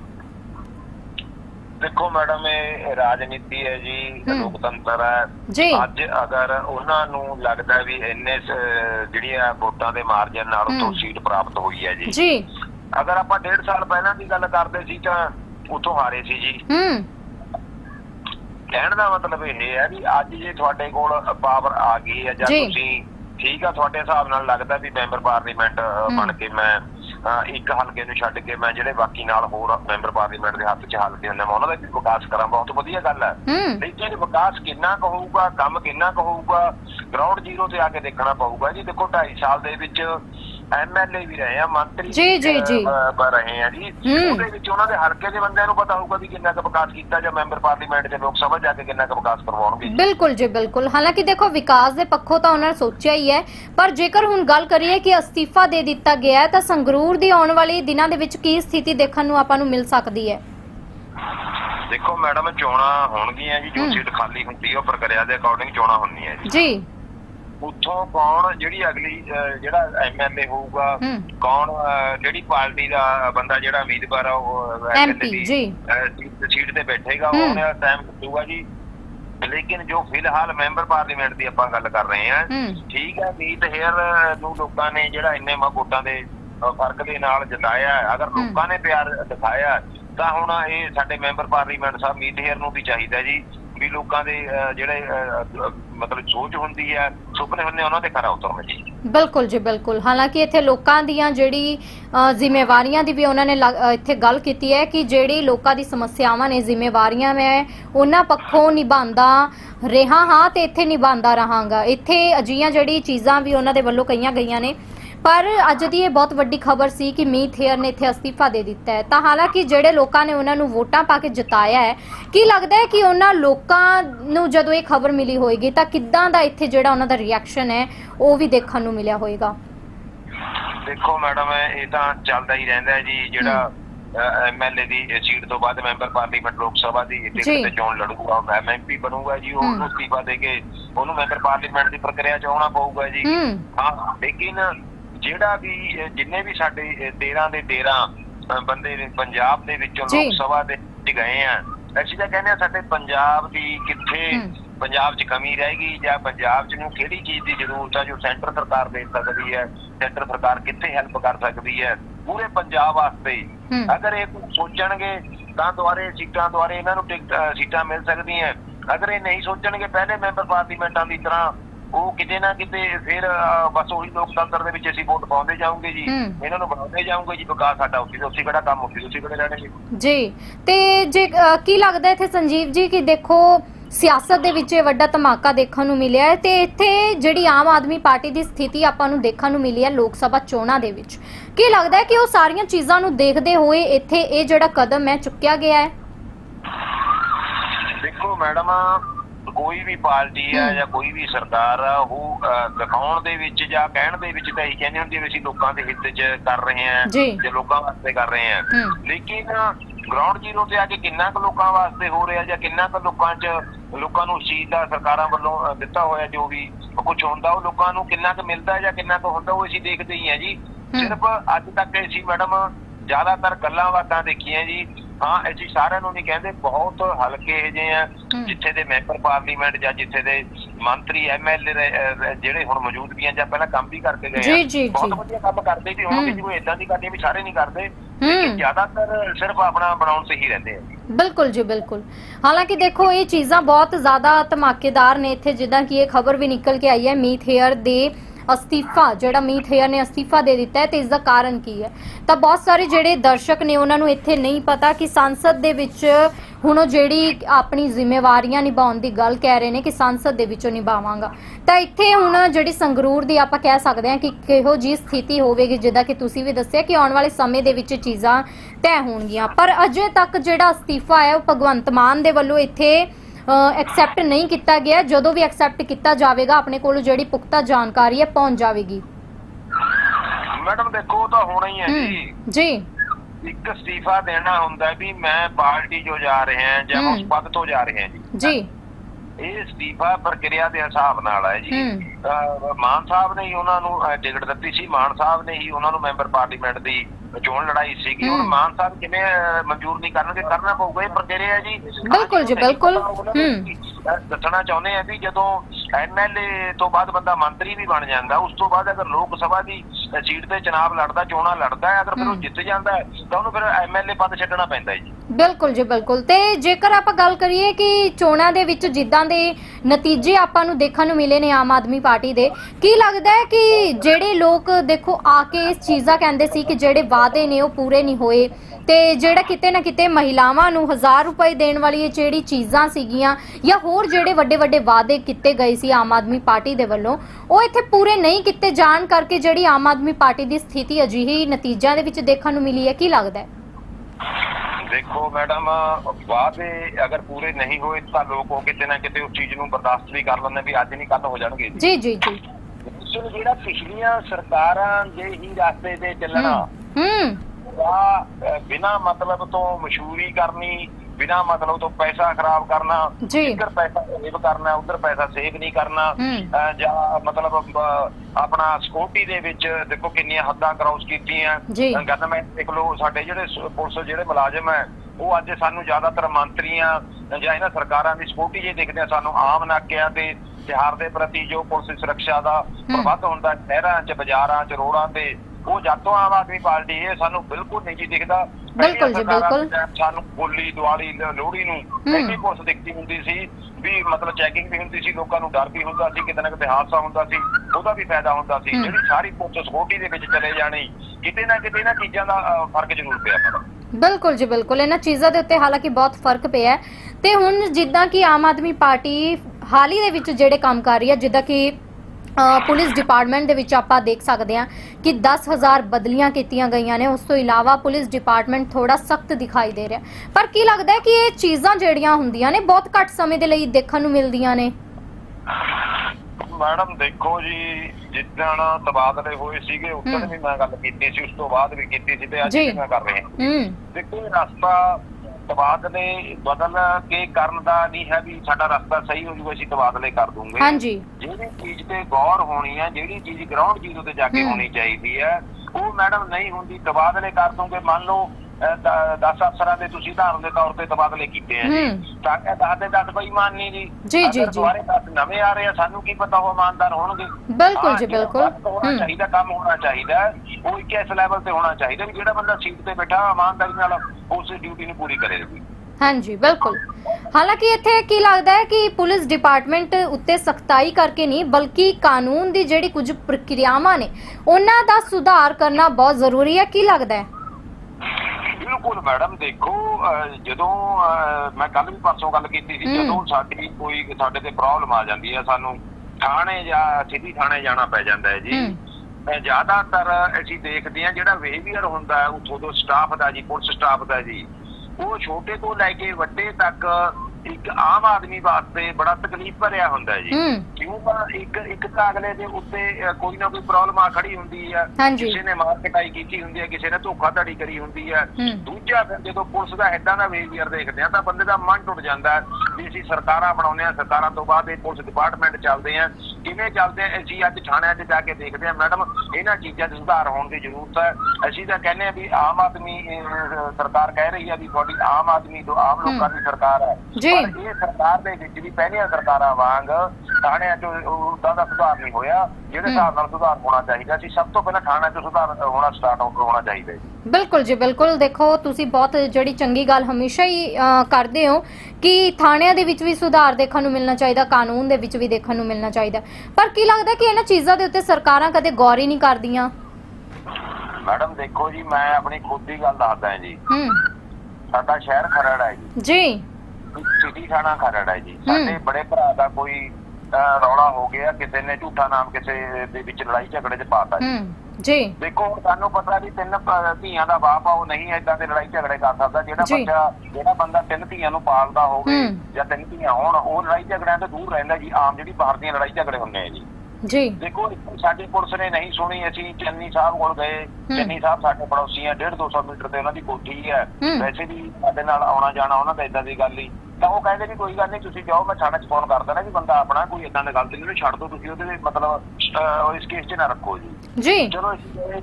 Speaker 2: ਦੇਖੋ ਮੈਡਮ ਇਹ ਰਾਜਨੀਤੀ ਹੈ ਜੀ। ਲੋਕਤੰਤਰ ਹੈ ਅੱਜ ਅਗਰ ਉਹਨਾਂ ਨੂੰ ਲੱਗਦਾ ਵੀ ਇੰਨੇ ਜਿਹੜੀਆਂ ਵੋਟਾਂ ਦੇ ਮਾਰਜਨ ਨਾਲ
Speaker 1: ਹਮ।
Speaker 2: ਸੀਟ ਪ੍ਰਾਪਤ ਹੋਈ ਹੈ ਜੀ
Speaker 1: ਜੀ
Speaker 2: ਅਗਰ ਆਪਾਂ ਡੇਢ ਸਾਲ ਪਹਿਲਾਂ ਦੀ ਗੱਲ ਕਰਦੇ ਸੀ ਤਾਂ ਉਤੋਂ ਹਾਰੇ ਸੀ ਜੀ
Speaker 1: ਹੂੰ
Speaker 2: ਕਹਿਣ ਦਾ ਮਤਲਬ ਇਹ ਹੈ ਵੀ ਅੱਜ ਜੇ ਤੁਹਾਡੇ ਕੋਲ ਪਾਵਰ ਆ ਗਈ ਹੈ ਜਾਂ। ਤੁਸੀਂ ਠੀਕ ਆ ਤੁਹਾਡੇ ਹਿਸਾਬ ਨਾਲ ਲੱਗਦਾ ਵੀ ਮੈਂਬਰ ਪਾਰਲੀਮੈਂਟ। ਬਣ ਕੇ ਮੈਂ ਇੱਕ ਹਲਕੇ ਨੂੰ ਛੱਡ ਕੇ ਮੈਂ ਜਿਹੜੇ ਬਾਕੀ ਨਾਲ ਹੋਰ ਮੈਂਬਰ ਪਾਰਲੀਮੈਂਟ ਦੇ ਹੱਥ 'ਚ ਹਲਕੇ ਹੁੰਦੇ ਮੈਂ ਉਹਨਾਂ ਦਾ ਵੀ ਵਿਕਾਸ ਕਰਾਂ ਬਹੁਤ ਵਧੀਆ ਗੱਲ ਹੈ। ਲੇਕਿਨ ਵਿਕਾਸ ਕਿੰਨਾ ਕੁ ਹੋਊਗਾ ਕੰਮ ਕਿੰਨਾ ਕੁ ਹੋਊਗਾ ਗਰਾਊਂਡ ਜ਼ੀਰੋ ਤੇ ਆ ਕੇ ਦੇਖਣਾ ਪਊਗਾ ਜੀ। ਦੇਖੋ 2.5 ਸਾਲ ਦੇ ਵਿੱਚ ਐਮਐਲਏ ਵੀ ਰਹੇ ਆ ਮੰਤਰੀ
Speaker 1: ਜੀ, ਜੀ, ਜੀ।
Speaker 2: ਅ, ਬ- ਰਹੇ ਆ ਜੀ
Speaker 1: ਹੂੰ।
Speaker 2: ਉਹਦੇ ਵਿੱਚ ਉਹਨਾਂ ਦੇ ਹਲਕੇ ਦੇ ਬੰਦਿਆਂ ਨੂੰ ਪਤਾ ਹੋਊਗਾ ਵੀ ਕਿੰਨਾ ਕੁ ਵਿਕਾਸ ਕੀਤਾ ਜਾਂ ਮੈਂਬਰ ਪਾਰਲੀਮੈਂਟ ਦੇ ਲੋਕ ਸਭਾ ਜਾ ਕੇ ਕਿੰਨਾ ਕੁ ਵਿਕਾਸ ਕਰਵਾਉਣਗੇ ਜੀ।
Speaker 1: ਬਿਲਕੁਲ ਜੀ ਬਿਲਕੁਲ ਹਾਲਾਂਕਿ ਦੇਖੋ ਵਿਕਾਸ ਦੇ ਪੱਖੋਂ ਤਾਂ ਉਹਨਾਂ ਨੇ ਸੋਚਿਆ ਹੀ ਹੈ ਪਰ ਜੇਕਰ ਹੁਣ ਗੱਲ ਕਰੀਏ ਕਿ ਅਸਤੀਫਾ ਦੇ ਦਿੱਤਾ ਗਿਆ ਹੈ ਤਾਂ ਸੰਗਰੂਰ ਦੀ ਆਉਣ ਵਾਲੀ ਦਿਨਾਂ ਦੇ ਵਿੱਚ ਕੀ ਸਥਿਤੀ ਦੇਖਣ ਨੂੰ ਆਪਾਂ ਨੂੰ ਮਿਲ ਸਕਦੀ ਹੈ
Speaker 2: ਦੇਖੋ ਮੈਡਮ ਚੋਣਾਂ ਹੋਣਗੀਆਂ ਜੀ ਜੋ
Speaker 1: ਹੂੰ।
Speaker 2: ਸੀਟ ਖਾਲੀ ਹੁੰਦੀ ਹੈ ਉਹ ਪ੍ਰਕਿਰਿਆ ਦੇ ਅਕੋਰਡਿੰਗ ਚੋਣਾਂ ਹੁੰਦੀਆਂ ਜੀ
Speaker 1: ਜੀ
Speaker 2: ਉੱਥੋਂ ਕੌਣ ਜਿਹੜੀ ਅਗਲੀ ਜਿਹੜਾ ਐਮਐਲਏ ਹੋਊਗਾ ਕੌਣ ਜਿਹੜੀ ਪਾਰਟੀ ਦਾ ਬੰਦਾ ਜਿਹੜਾ ਉਮੀਦਵਾਰ ਆ ਉਹ
Speaker 1: MP, ਜੀ।
Speaker 2: ਸੀਟ ਤੇ ਬੈਠੇਗਾ। ਉਹਨੇ ਟਾਈਮ ਕੱਢੂਗਾ ਜੀ ਲੇਕਿਨ ਜੋ ਫਿਲਹਾਲ ਮੈਂਬਰ ਪਾਰਲੀਮੈਂਟ ਦੀ ਆਪਾਂ ਗੱਲ ਕਰ ਰਹੇ ਹਾਂ ਠੀਕ ਹੈ ਮੀਤ ਹੇਅਰ ਨੂੰ ਲੋਕਾਂ ਨੇ ਜਿਹੜਾ ਇੰਨੇ ਮਾ ਵੋਟਾਂ ਦੇ ਫ਼ਰਕ ਦੇ ਨਾਲ ਜਿਤਾਇਆ ਹੈ। ਅਗਰ। ਲੋਕਾਂ ਨੇ ਪਿਆਰ ਦਿਖਾਇਆ ਤਾਂ ਹੁਣ ਇਹ ਸਾਡੇ ਮੈਂਬਰ ਪਾਰਲੀਮੈਂਟ ਸਾਹਿਬ ਮੀਤ ਹੇਅਰ ਨੂੰ ਵੀ ਚਾਹੀਦਾ ਜੀ ਵੀ ਲੋਕਾਂ ਦੇ ਜਿਹੜੇ ਮਤਲਬ ਸੋਚ ਹੁੰਦੀ ਹੈ ਸੁਪਨੇ ਹੁੰਦੇ ਉਹਨਾਂ ਤੇ ਖਰਾ ਉਤਰਨ ਜੀ
Speaker 1: ਬਿਲਕੁਲ ਜੀ ਬਿਲਕੁਲ। ਹਾਲਾਂਕਿ ਇੱਥੇ ਲੋਕਾਂ ਦੀਆਂ ਜਿਹੜੀ ਅ, ਜ਼ਿੰਮੇਵਾਰੀਆਂ ਦੀ ਵੀ ਉਹਨਾਂ ਨੇ ਇੱਥੇ ਗੱਲ ਕੀਤੀ ਹੈ ਕਿ ਜਿਹੜੀ ਲੋਕਾਂ ਦੀ ਸਮੱਸਿਆਵਾਂ ਨੇ ਜ਼ਿੰਮੇਵਾਰੀਆਂ ਮੈਂ ਉਹਨਾਂ ਪੱਖੋਂ ਨਿਭਾਉਂਦਾ ਰਿਹਾ ਹਾਂ ਤੇ ਇੱਥੇ ਨਿਭਾਉਂਦਾ ਰਹਾਂਗਾ। ਇੱਥੇ ਅਜਿਹੀਆਂ ਜਿਹੜੀ ਚੀਜ਼ਾਂ ਵੀ ਉਹਨਾਂ ਦੇ ਵੱਲੋਂ ਕਹੀਆਂ ਗਈਆਂ ਨੇ ਪਰ ਅੱਜ ਦੀ ਇਹ ਬਹੁਤ ਵੱਡੀ ਖਬਰ ਸੀ ਕਿ ਮੀਤ ਹੇਅਰ ਨੇ ਇੱਥੇ ਅਸਤੀਫਾ ਦੇ ਦਿੱਤਾ ਹੈ। ਤਾਂ ਹਾਲਾਂਕਿ ਜਿਹੜੇ ਲੋਕਾਂ ਨੇ ਉਹਨਾਂ ਨੂੰ ਵੋਟਾਂ ਪਾ ਕੇ ਜਿਤਾਇਆ ਹੈ ਕੀ ਲੱਗਦਾ ਹੈ ਕਿ ਉਹਨਾਂ ਲੋਕਾਂ ਨੂੰ ਜਦੋਂ ਇਹ ਖਬਰ ਮਿਲੀ ਹੋਏਗੀ ਤਾਂ ਕਿੱਦਾਂ ਦਾ ਇੱਥੇ ਜਿਹੜਾ ਉਹਨਾਂ ਦਾ ਰਿਐਕਸ਼ਨ ਹੈ ਉਹ ਵੀ ਦੇਖਣ ਨੂੰ ਮਿਲਿਆ ਹੋਏਗਾ?
Speaker 2: ਦੇਖੋ ਮੈਡਮ ਇਹ ਤਾਂ ਚੱਲਦਾ ਹੀ ਰਹਿੰਦਾ ਹੈ ਜੀ ਜਿਹੜਾ ਐਮਐਲਏ ਦੀ ਸੀਟ ਤੋਂ ਬਾਅਦ ਮੈਂਬਰ ਪਾਰਲੀਮੈਂਟ ਲੋਕ ਸਭਾ ਦੀ। ਟਿਕਟ ਤੇ ਚੋਣ ਲੜੂਗਾ ਐਮਐਮਪੀ ਬਣੂਗਾ ਜੀ ਉਹ
Speaker 1: ਹੂੰ।
Speaker 2: ਅਸਤੀਫਾ ਦੇ ਕੇ ਉਹਨੂੰ ਮੈਂਬਰ ਪਾਰਲੀਮੈਂਟ ਦੀ ਪ੍ਰਕਿਰਿਆ ਚ ਆਉਣਾ ਪਊਗਾ ਜੀ।
Speaker 1: ਹਾਂ
Speaker 2: ਲੇਕਿਨ ਜਿਹੜਾ ਵੀ ਜਿੰਨੇ ਵੀ ਸਾਡੇ ਅਹ, 13 ਦੇ 13 ਅਹ, ਬੰਦੇ ਨੇ ਪੰਜਾਬ ਦੇ ਵਿੱਚੋਂ। ਲੋਕ ਸਭਾ ਦੇ ਗਏ ਆ ਅਸੀਂ ਤਾਂ ਕਹਿੰਦੇ ਆ ਸਾਡੇ ਪੰਜਾਬ ਦੀ ਕਿੱਥੇ। ਪੰਜਾਬ 'ਚ ਕਮੀ ਰਹੇਗੀ ਜਾਂ ਪੰਜਾਬ 'ਚ ਨੂੰ ਕਿਹੜੀ ਚੀਜ਼ ਦੀ ਜ਼ਰੂਰਤ ਹੈ ਜੋ ਸੈਂਟਰ ਸਰਕਾਰ ਦੇ ਸਕਦੀ ਹੈ ਸੈਂਟਰ ਸਰਕਾਰ ਕਿੱਥੇ ਹੈਲਪ ਕਰ ਸਕਦੀ ਹੈ ਪੂਰੇ ਪੰਜਾਬ ਵਾਸਤੇ। ਅਗਰ ਇਹ ਸੋਚਣਗੇ ਤਾਂ ਦੁਆਰੇ ਸੀਟਾਂ ਦੁਆਰੇ ਇਹਨਾਂ ਨੂੰ ਸੀਟਾਂ ਮਿਲ ਸਕਦੀਆਂ ਅਗਰ ਇਹ ਨਹੀਂ ਸੋਚਣਗੇ ਪਹਿਲੇ ਮੈਂਬਰ ਪਾਰਲੀਮੈਂਟਾਂ ਦੀ ਤਰ੍ਹਾਂ ਉਹ ਕਿਤੇ ਨਾ ਕਿਤੇ ਫਿਰ ਅਹ, ਬਸ ਉਹੀ ਲੋਕਤੰਤਰ ਦੇ ਵਿੱਚ ਅਸੀਂ ਵੋਟ ਪਾਉਂਦੇ ਜਾਵਾਂਗੇ ਜੀ।
Speaker 1: ਹੂੰ।
Speaker 2: ਇਹਨਾਂ ਨੂੰ ਬਣਾਉਂਦੇ ਜਾਵਾਂਗੇ ਜੀ ਵਿਕਾਸ ਸਾਡਾ ਉੱਥੇ ਉੱਥੇ ਕਿਹੜਾ ਕੰਮ ਉੱਥੇ ਉੱਥੇ ਕਿਹੜੇ
Speaker 1: ਜੀ। ਤੇ ਜੇ ਅ, ਕੀ ਲੱਗਦਾ ਇੱਥੇ ਸੰਜੀਵ ਜੀ ਕਿ ਦੇਖੋ ਸਿਆਸਤ ਦੇ ਵਿੱਚ ਇਹ ਵੱਡਾ ਧਮਾਕਾ ਦੇਖਣ ਨੂੰ ਮਿਲਿਆ ਹੈ ਤੇ ਇੱਥੇ ਜਿਹੜੀ ਆਮ ਆਦਮੀ ਪਾਰਟੀ ਦੀ ਸਥਿਤੀ ਆਪਾਂ ਨੂੰ ਦੇਖਣ ਨੂੰ ਮਿਲੀ ਹੈ ਲੋਕ ਸਭਾ ਚੋਣਾਂ ਦੇ ਵਿੱਚ। ਕੀ ਲੱਗਦਾ ਹੈ ਕਿ ਉਹ ਸਾਰੀਆਂ ਚੀਜ਼ਾਂ ਨੂੰ ਦੇਖਦੇ ਹੋਏ ਇੱਥੇ ਇਹ ਜਿਹੜਾ ਕਦਮ ਹੈ ਚੁੱਕਿਆ ਗਿਆ ਹੈ?
Speaker 2: ਦੇਖੋ ਮੈਡਮ ਕੋਈ ਵੀ ਪਾਰਟੀ ਹੂੰ। ਜਾਂ ਕੋਈ ਵੀ ਸਰਕਾਰ ਆ ਉਹ ਦਿਖਾਉਣ ਦੇ ਵਿੱਚ ਜਾਂ ਕਹਿਣ ਦੇ ਵਿੱਚ ਤਾਂ ਇਹੀ ਕਹਿੰਦੇ ਹੁੰਦੀ ਵੀ ਅਸੀਂ ਲੋਕਾਂ ਦੇ ਹਿੱਤ 'ਚ ਕਰ ਰਹੇ ਹਾਂ
Speaker 1: ਜੀ।
Speaker 2: ਜਾਂ ਲੋਕਾਂ ਵਾਸਤੇ ਕਰ ਰਹੇ ਹਾਂ
Speaker 1: ਹੂੰ।
Speaker 2: ਲੇਕਿਨ ਗਰਾਊਂਡ ਜ਼ੀਰੋ ਤੇ ਆ ਕੇ ਕਿੰਨਾ ਕੁ ਲੋਕਾਂ ਵਾਸਤੇ ਹੋ ਰਿਹਾ ਜਾਂ ਕਿੰਨਾ ਕੁ ਲੋਕਾਂ 'ਚ ਲੋਕਾਂ ਨੂੰ ਚੀਜ਼ ਦਾ ਸਰਕਾਰਾਂ ਵੱਲੋਂ ਦਿੱਤਾ ਹੋਇਆ ਜੋ ਵੀ ਕੁਝ ਹੁੰਦਾ ਉਹ ਲੋਕਾਂ ਨੂੰ ਕਿੰਨਾ ਕੁ ਮਿਲਦਾ ਜਾਂ ਕਿੰਨਾ ਕੁ ਹੁੰਦਾ ਉਹ ਅਸੀਂ ਦੇਖਦੇ ਹੀ ਹਾਂ ਜੀ ਸਿਰਫ ਅੱਜ ਤੱਕ ਅਸੀਂ ਮੈਡਮ ਜ਼ਿਆਦਾਤਰ ਗੱਲਾਂ ਬਾਤਾਂ ਦੇਖੀਆਂ ਜੀ ਹਾਂ ਅਸੀਂ ਸਾਰਿਆਂ ਨੂੰ ਨਹੀਂ ਕਹਿੰਦੇ ਬਹੁਤ ਹਲਕੇ ਜਿਹੇ ਆ। ਜਿੱਥੇ ਦੇ ਮੈਂਬਰ ਪਾਰਲੀਮੈਂਟ ਜਾਂ ਜਿੱਥੇ ਦੇ ਮੰਤਰੀ ਐਮਐਲਏ ਜਿਹੜੇ ਹੁਣ ਮੌਜੂਦ ਵੀ ਆ ਜਾਂ ਪਹਿਲਾਂ ਕੰਮ ਵੀ ਕਰਕੇ ਗਏ ਆ
Speaker 1: ਜੀ, ਜੀ,
Speaker 2: ਬਹੁਤ
Speaker 1: ਜੀ।
Speaker 2: ਵਧੀਆ ਕੰਮ ਕਰਦੇ ਵੀ ਹੋਣਗੇ
Speaker 1: ਹੂੰ।
Speaker 2: ਜੀ ਕੋਈ ਇਦਾਂ ਦੀ ਨਹੀਂ ਵੀ ਸਾਰੇ ਨਹੀਂ ਕਰਦੇ। ਲੇਕਿਨ ਜ਼ਿਆਦਾਤਰ ਸਿਰਫ ਆਪਣਾ ਬਣਾਉਣ ਤੇ ਹੀ ਰਹਿੰਦੇ ਆ ਜੀ
Speaker 1: ਬਿਲਕੁਲ ਜੀ ਬਿਲਕੁਲ ਹਾਲਾਂਕਿ ਦੇਖੋ ਇਹ ਚੀਜ਼ਾਂ ਬਹੁਤ ਜ਼ਿਆਦਾ ਧਮਾਕੇਦਾਰ ਨੇ ਇੱਥੇ ਜਿੱਦਾਂ ਕਿ ਇਹ ਖਬਰ ਵੀ ਨਿਕਲ ਕੇ ਆਈ ਹੈ ਮੀਤ ਹੇਅਰ ਦੇ ਅਸਤੀਫਾ, ਜਿਹੜਾ ਮੀਤ ਹੇਅਰ ਨੇ ਅਸਤੀਫਾ ਦੇ ਦਿੱਤਾ ਹੈ ਤੇ ਇਸ ਦਾ ਕਾਰਨ ਕੀ ਹੈ? ਤਾਂ ਬਹੁਤ ਸਾਰੇ ਜਿਹੜੇ ਦਰਸ਼ਕ ਨੇ ਉਹਨਾਂ ਨੂੰ ਇੱਥੇ ਨਹੀਂ ਪਤਾ ਕਿ ਸੰਸਦ ਦੇ ਵਿੱਚ ਹੁਣ ਉਹ ਜਿਹੜੀ ਆਪਣੀ ਜ਼ਿੰਮੇਵਾਰੀਆਂ ਨਿਭਾਉਣ ਦੀ ਗੱਲ ਕਹਿ ਰਹੇ ਨੇ ਕਿ ਸੰਸਦ ਦੇ ਵਿੱਚੋਂ ਨਿਭਾਵਾਂਗਾ। ਤਾਂ ਇੱਥੇ ਹੁਣ ਜਿਹੜੀ ਸੰਗਰੂਰ ਦੀ ਆਪਾਂ ਕਹਿ ਸਕਦੇ ਹਾਂ ਕਿ ਕਿਹੋ ਜੀ ਸਥਿਤੀ ਹੋਵੇਗੀ, ਜਿੱਦਾਂ ਕਿ ਤੁਸੀਂ ਵੀ ਦੱਸਿਆ ਕਿ ਆਉਣ ਵਾਲੇ ਸਮੇਂ ਦੇ ਵਿੱਚ ਚੀਜ਼ਾਂ ਤੈਅ ਹੋਣਗੀਆਂ। ਪਰ ਅਜੇ ਤੱਕ ਜਿਹੜਾ ਅਸਤੀਫਾ ਹੈ, ਉਹ ਭਗਵੰਤ ਮਾਨ ਦੇ ਵੱਲੋਂ ਇੱਥੇ ਐਕਸੈਪਟ ਨਹੀਂ ਕੀਤਾ ਗਿਆ। ਜਦੋਂ ਵੀ ਐਕਸੈਪਟ ਕੀਤਾ ਜਾਵੇਗਾ ਆਪਣੇ ਕੋਲ ਜਿਹੜੀ ਪੁਖਤਾ ਜਾਣਕਾਰੀ ਹੈ ਪਹੁੰਚ ਜਾਵੇਗੀ।
Speaker 2: ਮੈਡਮ ਦੇਖੋ ਉਹ ਤਾਂ ਹੋਣਾ ਹੀ ਹੈ ਜੀ।
Speaker 1: ਜੀ।
Speaker 2: ਇੱਕ ਅਸਤੀਫਾ ਦੇਣਾ ਹੁੰਦਾ ਵੀ ਮੈਂ ਪਾਰਟੀ ਜੋ ਜਾ ਰਹੇ ਹਾਂ। ਜਾਂ। ਉਸ ਪਦ ਤੋਂ ਜਾ ਰਹੇ ਹਾਂ ਜੀ।
Speaker 1: ਜੀ।
Speaker 2: ਇਹ ਅਸਤੀਫਾ ਪ੍ਰਕਿਰਿਆ ਦੇ ਹਿਸਾਬ ਨਾਲ ਹੈ ਜੀ
Speaker 1: ਹੂੰ।
Speaker 2: ਮਾਨ ਸਾਹਿਬ ਨੇ ਹੀ ਉਹਨਾਂ ਨੂੰ ਟਿਕਟ ਦਿੱਤੀ ਸੀ ਮਾਨ ਸਾਹਿਬ ਨੇ ਹੀ ਉਹਨਾਂ ਨੂੰ ਮੈਂਬਰ ਪਾਰਲੀਮੈਂਟ ਦੀ ਚੋਣ ਲੜਾਈ ਸੀਗੀ ਹੁਣ
Speaker 1: ਹੂੰ।
Speaker 2: ਮਾਨ ਸਾਹਿਬ ਕਿਵੇਂ ਮਨਜ਼ੂਰ ਨਹੀਂ ਕਰਨਗੇ ਕਰਨਾ ਪਊਗਾ ਇਹ ਪ੍ਰਕਿਰਿਆ ਜੀ
Speaker 1: ਬਿਲਕੁਲ ਜੀ, ਬਿਲਕੁਲ।
Speaker 2: ਅਹ, ਦੱਸਣਾ ਚਾਹੁੰਦੇ ਆ ਵੀ ਜਦੋਂ ਐਮਐਲਏ ਤੋਂ ਬਾਅਦ ਬੰਦਾ ਮੰਤਰੀ ਵੀ ਬਣ ਜਾਂਦਾ। ਉਸ ਤੋਂ ਬਾਅਦ ਅਗਰ ਲੋਕ ਸਭਾ ਦੀ ਸੀਟ ਤੇ ਚੁਣਾਵ ਲੜਦਾ ਚੋਣਾਂ ਲੜਦਾ ਹੈ ਅਗਰ ਫਿਰ ਉਹ। ਜਿੱਤ ਜਾਂਦਾ ਹੈ ਤਾਂ ਉਹਨੂੰ ਫਿਰ ਐਮਐਲਏ ਪਦ ਛੱਡਣਾ ਪੈਂਦਾ ਹੈ ਜੀ।
Speaker 1: ਬਿਲਕੁਲ ਜੀ ਬਿਲਕੁਲ। ਤੇ ਜੇਕਰ ਆਪਾਂ ਗੱਲ ਕਰੀਏ ਕਿ ਚੋਣਾਂ ਦੇ ਵਿੱਚ ਜਿੱਦਾਂ ਦੇ ਨਤੀਜੇ ਆਪਾਂ ਨੂੰ ਦੇਖਣ ਨੂੰ ਮਿਲੇ ਨੇ ਆਮ ਆਦਮੀ ਪਾਰਟੀ ਦੇ ਕੀ ਲੱਗਦਾ ਹੈ ਕਿ ਜਿਹੜੇ ਲੋਕ ਦੇਖੋ ਆ ਕੇ ਇਸ ਚੀਜ਼ਾਂ ਕਹਿੰਦੇ ਸੀ ਕਿ ਜਿਹੜੇ ਵਾਅਦੇ ਨੇ ਉਹ ਪੂਰੇ ਨਹੀਂ ਹੋਏ ਤੇ ਜਿਹੜਾ ਕਿਤੇ ਨਾ ਕਿਤੇ ਮਹਿਲਾਵਾਂ ਨੂੰ 1000 ਰੁਪਏ ਦੇਣ ਵਾਲੀ ਇਹ ਜਿਹੜੀ ਚੀਜ਼ਾਂ ਸੀਗੀਆਂ ਜਾਂ ਹੋਰ ਜਿਹੜੇ ਵੱਡੇ ਵੱਡੇ ਵਾਅਦੇ ਕੀਤੇ ਗਏ ਸੀ ਆਮ ਆਦਮੀ ਪਾਰਟੀ ਦੇ ਵੱਲੋਂ ਉਹ ਇੱਥੇ ਪੂਰੇ ਨਹੀਂ ਕੀਤੇ ਜਾਣ ਕਰਕੇ ਜਿਹੜੀ ਆਮ ਆਦਮੀ ਪਾਰਟੀ ਦੀ ਸਥਿਤੀ ਅਜਿਹੀ ਨਤੀਜਿਆਂ ਦੇ ਵਿੱਚ ਦੇਖਣ ਨੂੰ ਮਿਲੀ ਹੈ ਕੀ ਲੱਗਦਾ ਹੈ?
Speaker 2: ਦੇਖੋ ਮੈਡਮ ਵਾਅਦੇ ਅਗਰ ਪੂਰੇ ਨਹੀਂ ਹੋਏ ਤਾਂ ਲੋਕ ਉਹ ਕਿਤੇ ਨਾ ਕਿਤੇ ਉਸ ਚੀਜ਼ ਨੂੰ ਬਰਦਾਸ਼ਤ ਵੀ ਕਰ ਲੈਂਦੇ ਵੀ ਅੱਜ ਨਹੀਂ ਕੱਲ ਹੋ ਜਾਣਗੇ ਜੀ।
Speaker 1: ਜੀ ਜੀ
Speaker 2: ਜਿਹੜਾ ਪਿਛਲੀਆਂ ਸਰਕਾਰਾਂ ਦੇ ਹੀ ਰਸਤੇ ਤੇ ਚੱਲਣਾ
Speaker 1: ਹੂੰ।
Speaker 2: ਜਾਂ ਬਿਨਾ ਮਤਲਬ ਤੋਂ ਮਸ਼ਹੂਰੀ ਕਰਨੀ ਬਿਨਾ ਮਤਲਬ ਤੋਂ ਪੈਸਾ ਖਰਾਬ ਕਰਨਾ। ਇੱਧਰ ਪੈਸਾ ਸੇਵ ਕਰਨਾ ਉਧਰ ਪੈਸਾ ਸੇਵ ਨਹੀਂ ਕਰਨਾ ਜਾਂ ਮਤਲਬ ਆਪਣਾ ਸਿਕਿਉਰਿਟੀ ਦੇ ਵਿੱਚ ਦੇਖੋ ਕਿੰਨੀਆਂ ਹੱਦਾਂ ਕ੍ਰਾਸ ਕੀਤੀਆਂ। ਗਵਰਨਮੈਂਟ ਦੇਖ ਲਓ ਸਾਡੇ ਜਿਹੜੇ ਪੁਲਿਸ ਜਿਹੜੇ ਮੁਲਾਜ਼ਮ ਹੈ ਉਹ ਅੱਜ ਸਾਨੂੰ ਜ਼ਿਆਦਾਤਰ ਮੰਤਰੀਆਂ ਜਾਂ ਇਹਨਾਂ ਸਰਕਾਰਾਂ ਦੀ ਸਿਕਿਉਰਿਟੀ ਜੇ ਦੇਖਦੇ ਆ ਸਾਨੂੰ ਆਮ ਨਾਕਿਆਂ ਤੇ ਤਿਹਾਰ ਦੇ ਪ੍ਰਤੀ ਜੋ ਪੁਲਿਸ ਸੁਰੱਖਿਆ ਦਾ ਪ੍ਰਬੰਧ ਹੁੰਦਾ ਸ਼ਹਿਰਾਂ 'ਚ ਬਾਜ਼ਾਰਾਂ 'ਚ ਰੋਡਾਂ ਤੇ ਉਹ ਜਦੋਂ ਆਮ ਆਦਮੀ ਪਾਰਟੀ ਇਹ ਸਾਨੂੰ ਬਿਲਕੁਲ ਨਹੀਂ ਜੀ ਦਿਖਦਾ
Speaker 1: ਬਿਲਕੁਲ ਜੀ, ਬਿਲਕੁਲ।
Speaker 2: ਸਾਨੂੰ ਹੋਲੀ ਦੀਵਾਲੀ ਲੋਹੜੀ ਨੂੰ। ਇੰਨੀ ਪੁਲਿਸ ਦਿਖਦੀ ਹੁੰਦੀ ਸੀ ਵੀ ਮਤਲਬ ਚੈਕਿੰਗ ਵੀ ਹੁੰਦੀ ਸੀ ਲੋਕਾਂ ਨੂੰ ਡਰ ਵੀ ਹੁੰਦਾ ਸੀ ਕਿਤੇ ਨਾ ਕਿਤੇ ਹਾਦਸਾ ਹੁੰਦਾ ਸੀ ਉਹਦਾ ਵੀ ਫਾਇਦਾ ਹੁੰਦਾ ਸੀ। ਜਿਹੜੀ ਸਾਰੀ ਪੁਲਿਸ ਸਿਕਿਉਰਿਟੀ ਦੇ ਵਿੱਚ ਚਲੇ ਜਾਣੀ ਕਿਤੇ ਨਾ ਕਿਤੇ ਇਹਨਾਂ ਚੀਜ਼ਾਂ ਦਾ ਫ਼ਰਕ ਜ਼ਰੂਰ ਪਿਆ
Speaker 1: ਬਿਲਕੁਲ ਜੀ ਬਿਲਕੁਲ ਇਹਨਾਂ ਚੀਜ਼ਾਂ ਦੇ ਉੱਤੇ ਹਾਲਾਂਕਿ ਬਹੁਤ ਫ਼ਰਕ ਪਿਆ ਤੇ ਹੁਣ ਜਿੱਦਾਂ ਕਿ ਆਮ ਆਦਮੀ ਪਾਰਟੀ ਹਾਲ ਦੇ ਵਿੱਚ ਜਿਹੜੇ ਕੰਮ ਕਰ ਰਹੀ ਹੈ ਜਿੱਦਾਂ ਕਿ ਪੁਲਿਸ ਡਿਪਾਰਟਮੈਂਟ ਦੇ ਵਿੱਚ ਆਪਾਂ ਦੇਖ ਸਕਦੇ ਹਾਂ ਕਿ 10000 ਬਦਲੀਆਂ ਕੀਤੀਆਂ ਗਈਆਂ ਨੇ। ਉਸ ਤੋਂ ਇਲਾਵਾ ਪੁਲਿਸ ਡਿਪਾਰਟਮੈਂਟ ਥੋੜਾ ਸਖਤ ਦਿਖਾਈ ਦੇ ਰਿਹਾ। ਪਰ ਕੀ ਲੱਗਦਾ ਹੈ ਕਿ ਇਹ ਚੀਜ਼ਾਂ ਜਿਹੜੀਆਂ ਹੁੰਦੀਆਂ ਨੇ ਬਹੁਤ ਘੱਟ ਸਮੇਂ ਦੇ ਲਈ ਦੇਖਣ ਨੂੰ ਮਿਲਦੀਆਂ ਨੇ?
Speaker 2: ਮੈਡਮ ਦੇਖੋ ਜੀ ਜਿੱਦਣ ਤਬਾਦਲੇ ਹੋਏ ਸੀਗੇ ਉਦੋਂ। ਵੀ ਮੈਂ ਗੱਲ ਕੀਤੀ ਸੀ ਉਸ ਤੋਂ ਬਾਅਦ ਵੀ ਕੀਤੀ ਸੀ ਤੇ ਅੱਜ। ਵੀ ਮੈਂ ਕਰ ਰਿਹਾ।
Speaker 1: ਹੂੰ।
Speaker 2: ਦੇਖੋ ਇਹ ਰਸਤਾ ਤਬਾਦਲੇ ਬਦਲ ਕੇ ਕਰਨ ਦਾ ਨਹੀਂ ਹੈ ਵੀ ਸਾਡਾ ਰਸਤਾ ਸਹੀ ਹੋ ਜੂਗਾ ਅਸੀਂ ਤਬਾਦਲੇ ਕਰ ਦੂੰਗੇ।
Speaker 1: ਹਾਂਜੀ।
Speaker 2: ਜਿਹੜੀ ਚੀਜ਼ ਤੇ ਗੌਰ ਹੋਣੀ ਹੈ ਜਿਹੜੀ ਚੀਜ਼ ਗਰਾਊਂਡ ਜ਼ੀਰੋ ਤੇ ਜਾ ਕੇ। ਹੋਣੀ ਚਾਹੀਦੀ ਹੈ ਉਹ ਮੈਡਮ ਨਹੀਂ ਹੁੰਦੀ ਤਬਾਦਲੇ ਕਰ ਦੂੰਗੇ। ਮੰਨ ਲਓ 10 ਅਫਸਰਾਂ ਦੇ ਤੁਸੀਂ ਉਦਾਹਰਨ ਦੇ ਤੌਰ ਤੇ ਤਬਾਦਲੇ ਕੀਤੇ ਆ ਜੀ। ਤਾਂ ਕਿ 10 ਦੇ 10 ਬੇਈਮਾਨ ਨਹੀਂ ਜੀ
Speaker 1: ਜੀ, ਜੀ।
Speaker 2: ਦੁਬਾਰੇ 10 ਨਵੇਂ ਆ ਰਹੇ ਆ ਸਾਨੂੰ ਕੀ ਪਤਾ ਉਹ ਇਮਾਨਦਾਰ ਹੋਣਗੇ
Speaker 1: ਬਿਲਕੁਲ ਜੀ, ਬਿਲਕੁਲ।
Speaker 2: ਹੋਣਾ। ਚਾਹੀਦਾ ਕੰਮ ਹੋਣਾ ਚਾਹੀਦਾ ਉਹ ਇੱਕ ਇਸ ਲੈਵਲ ਤੇ ਹੋਣਾ ਚਾਹੀਦਾ ਵੀ ਜਿਹੜਾ ਬੰਦਾ ਸੀਟ ਤੇ ਬੈਠਾ ਇਮਾਨਦਾਰੀ ਨਾਲ ਉਸ ਡਿਊਟੀ ਨੂੰ ਪੂਰੀ ਕਰੇ ਜੀ
Speaker 1: ਹਾਂਜੀ ਬਿਲਕੁਲ ਹਾਲਾਂਕਿ ਇੱਥੇ ਕੀ ਲੱਗਦਾ ਹੈ ਕਿ ਪੁਲਿਸ ਡਿਪਾਰਟਮੈਂਟ ਉੱਤੇ ਸਖਤਾਈ ਕਰਕੇ ਨਹੀਂ ਬਲਕਿ ਕਾਨੂੰਨ ਦੀ ਜਿਹੜੀ ਕੁਝ ਪ੍ਰਕਿਰਿਆਵਾਂ ਨੇ ਉਹਨਾਂ ਦਾ ਸੁਧਾਰ ਕਰਨਾ ਬਹੁਤ ਜ਼ਰੂਰੀ ਹੈ ਕੀ ਲੱਗਦਾ ਹੈ
Speaker 2: ਬਿਲਕੁਲ ਮੈਡਮ ਦੇਖੋ ਜਦੋਂ ਮੈਂ ਕੱਲ ਵੀ ਪਰਸੋਂ ਗੱਲ ਕੀਤੀ ਸੀ। ਜਦੋਂ ਸਾਡੀ ਕੋਈ ਸਾਡੇ ਤੇ ਪ੍ਰੋਬਲਮ ਆ ਜਾਂਦੀ ਹੈ ਸਾਨੂੰ ਥਾਣੇ ਜਾਂ ਸਿੱਧੀ ਥਾਣੇ ਜਾਣਾ ਪੈ ਜਾਂਦਾ ਹੈ ਜੀ ਜ਼ਿਆਦਾਤਰ ਅਸੀਂ ਦੇਖਦੇ ਹਾਂ ਜਿਹੜਾ ਬਿਹੇਵੀਅਰ ਹੁੰਦਾ ਹੈ ਉੱਥੋਂ ਤੋਂ ਸਟਾਫ ਦਾ ਜੀ ਪੁਲਿਸ ਸਟਾਫ ਦਾ ਜੀ ਉਹ ਛੋਟੇ ਤੋਂ ਲੈ ਕੇ ਵੱਡੇ ਤੱਕ ਇੱਕ ਆਮ ਆਦਮੀ ਵਾਸਤੇ ਬੜਾ ਤਕਲੀਫ ਭਰਿਆ ਹੁੰਦਾ ਜੀ। ਕਿਉਂ ਤਾਂ ਇੱਕ ਇੱਕ ਤਾਂ ਅਗਲੇ ਦੇ ਉੱਤੇ ਕੋਈ ਨਾ ਕੋਈ ਪ੍ਰੋਬਲਮ ਆ ਖੜੀ ਹੁੰਦੀ
Speaker 1: ਹਾਂਜੀ।
Speaker 2: ਕਿਸੇ ਨੇ ਮਾਰਕਟਾਈ ਕੀਤੀ ਹੁੰਦੀ ਹੈ ਕਿਸੇ ਨੇ ਧੋਖਾਧੜੀ ਕਰੀ ਹੁੰਦੀ ਹੂੰ। ਦੂਜਾ ਫਿਰ ਜਦੋਂ ਪੁਲਿਸ ਦਾ ਹੈਡਾਂ ਦਾ ਬਿਹੇਵੀਅਰ ਦੇਖਦੇ ਆ ਤਾਂ ਬੰਦੇ ਦਾ ਮਨ ਟੁੱਟ ਜਾਂਦਾ ਵੀ ਅਸੀਂ ਸਰਕਾਰਾਂ ਬਣਾਉਂਦੇ ਆ ਸਰਕਾਰਾਂ ਤੋਂ ਬਾਅਦ ਇਹ ਪੁਲਿਸ ਡਿਪਾਰਟਮੈਂਟ ਚੱਲਦੇ ਆ। ਕਿਵੇਂ ਚੱਲਦੇ ਆ ਅਸੀਂ ਅੱਜ ਥਾਣਿਆਂ 'ਚ ਜਾ ਕੇ ਦੇਖਦੇ ਆ। ਮੈਡਮ ਇਹਨਾਂ ਚੀਜ਼ਾਂ 'ਚ ਸੁਧਾਰ ਹੋਣ ਦੀ ਜ਼ਰੂਰਤ ਹੈ। ਅਸੀਂ ਤਾਂ ਕਹਿੰਦੇ ਆ ਵੀ ਆਮ ਆਦਮੀ ਸਰਕਾਰ ਕਹਿ ਰਹੀ ਆ ਵੀ ਤੁਹਾਡੀ ਆਮ ਆਦਮੀ ਤੋਂ ਆਮ ਲੋਕਾਂ ਦੀ ਸਰਕਾਰ ਹੈ।
Speaker 1: ਜੀ।
Speaker 2: ਪਰ ਇਹ ਸਰਕਾਰ ਦੇ ਵਿੱਚ ਵੀ ਪਹਿਲੀਆਂ ਸਰਕਾਰਾਂ ਵਾਂਗ ਥਾਣਿਆਂ 'ਚ ਉਦਾਂ ਦਾ ਸੁਧਾਰ ਨਹੀਂ ਹੋਇਆ ਜਿਹੜੇ। ਹਿਸਾਬ ਨਾਲ ਸੁਧਾਰ ਹੋਣਾ ਚਾਹੀਦਾ ਸੀ ਸਭ ਤੋਂ ਪਹਿਲਾਂ ਥਾਣਿਆਂ 'ਚ ਸੁਧਾਰ ਹੋਣਾ ਸਟਾਰਟ ਹੋਣਾ ਚਾਹੀਦਾ ਹੈ
Speaker 1: ਬਿਲਕੁਲ ਜੀ ਬਿਲਕੁਲ। ਦੇਖੋ ਤੁਸੀਂ ਬਹੁਤ ਜਿਹੜੀ ਚੰਗੀ ਗੱਲ ਹਮੇਸ਼ਾ ਹੀ ਕਰਦੇ ਹੋ ਕਿ ਥਾਣਿਆਂ ਦੇ ਵਿੱਚ ਵੀ ਸੁਧਾਰ ਦੇਖਣ ਨੂੰ ਮਿਲਣਾ ਚਾਹੀਦਾ ਕਾਨੂੰਨ ਦੇ ਵਿੱਚ ਵੀ ਦੇਖਣ ਨੂੰ ਮਿਲਣਾ ਚਾਹੀਦਾ। ਪਰ ਕੀ ਲੱਗਦਾ ਕਿ ਇਹਨਾਂ ਚੀਜ਼ਾਂ ਦੇ ਉੱਤੇ ਸਰਕਾਰਾਂ ਕਦੇ ਗੌਰ ਹੀ ਨਹੀਂ ਕਰਦੀਆਂ?
Speaker 2: ਮੈਡਮ ਦੇਖੋ ਜੀ ਮੈਂ ਆਪਣੀ ਖੁਦ ਦੀ ਗੱਲ ਦੱਸਦਾ ਜੀ।
Speaker 1: ਹੂੰ।
Speaker 2: ਸਾਡਾ ਸ਼ਹਿਰ ਖਰੜ ਹੈ ਜੀ।
Speaker 1: ਜੀ।
Speaker 2: ਸਿਟੀ ਥਾਣਾ ਖਰੜ ਹੈ ਜੀ। ਸਾਡੇ ਬੜੇ ਭਰਾ ਦਾ ਕੋਈ ਰੌਲਾ ਹੋ ਗਿਆ ਕਿਸੇ ਨੇ ਝੂਠਾ ਨਾਮ ਕਿਸੇ ਦੇ ਵਿੱਚ ਲੜਾਈ ਝਗੜੇ 'ਚ ਪਾਤਾ ਜੀ।
Speaker 1: ਜੀ।
Speaker 2: ਦੇਖੋ ਸਾਨੂੰ ਪਤਾ ਵੀ ਤਿੰਨ ਧੀਆਂ ਦਾ ਬਾਪ ਆ ਉਹ ਨਹੀਂ ਏਦਾਂ ਦੇ ਲੜਾਈ ਝਗੜੇ ਕਰ ਸਕਦਾ। ਜਿਹੜਾ। ਬੱਚਾ ਜਿਹੜਾ ਬੰਦਾ ਤਿੰਨ ਧੀਆਂ ਨੂੰ ਪਾਲਦਾ ਹੋਵੇ। ਜਾਂ ਤਿੰਨ ਧੀਆਂ ਹੋਣ ਉਹ ਲੜਾਈ ਝਗੜਿਆਂ ਤੋਂ ਦੂਰ ਰਹਿੰਦਾ ਜੀ। ਆਮ ਜਿਹੜੀ ਬਾਹਰ ਦੀਆਂ ਲੜਾਈ ਝਗੜੇ ਹੁੰਦੇ ਆ ਜੀ।
Speaker 1: ਜੀ।
Speaker 2: ਦੇਖੋ ਇੱਥੇ ਸਾਡੀ ਪੁਲਿਸ ਨੇ ਨਹੀਂ ਸੁਣੀ ਅਸੀਂ ਚੰਨੀ ਸਾਹਿਬ ਕੋਲ ਗਏ। ਚੰਨੀ ਸਾਹਿਬ ਸਾਡੇ ਪੜੋਸੀ ਆ 1.5 200 ਮੀਟਰ ਤੇ ਉਹਨਾਂ ਦੀ ਕੋਠੀ ਹੈ। ਵੈਸੇ ਵੀ ਸਾਡੇ ਨਾਲ ਆਉਣਾ ਜਾਣਾ ਉਹਨਾਂ ਦਾ ਇਦਾਂ ਦੀ ਗੱਲ ਹੀ। ਤਾਂ ਉਹ ਕਹਿੰਦੇ ਵੀ ਕੋਈ ਗੱਲ ਨਹੀਂ ਤੁਸੀਂ ਜਾਓ ਮੈਂ ਥਾਣੇ 'ਚ ਫੋਨ ਕਰ ਦੇਣਾ ਵੀ ਬੰਦਾ ਆਪਣਾ ਕੋਈ ਇਦਾਂ ਦੀ ਗਲਤੀ ਨਹੀਂ ਉਹਨੂੰ ਛੱਡ ਦਿਓ ਤੁਸੀਂ ਉਹਦੇ ਵਿੱਚ ਮਤਲਬ ਇਸ ਕੇਸ 'ਚ ਨਾ ਰੱਖੋ ਜੀ।
Speaker 1: ਜੀ।
Speaker 2: ਚਲੋ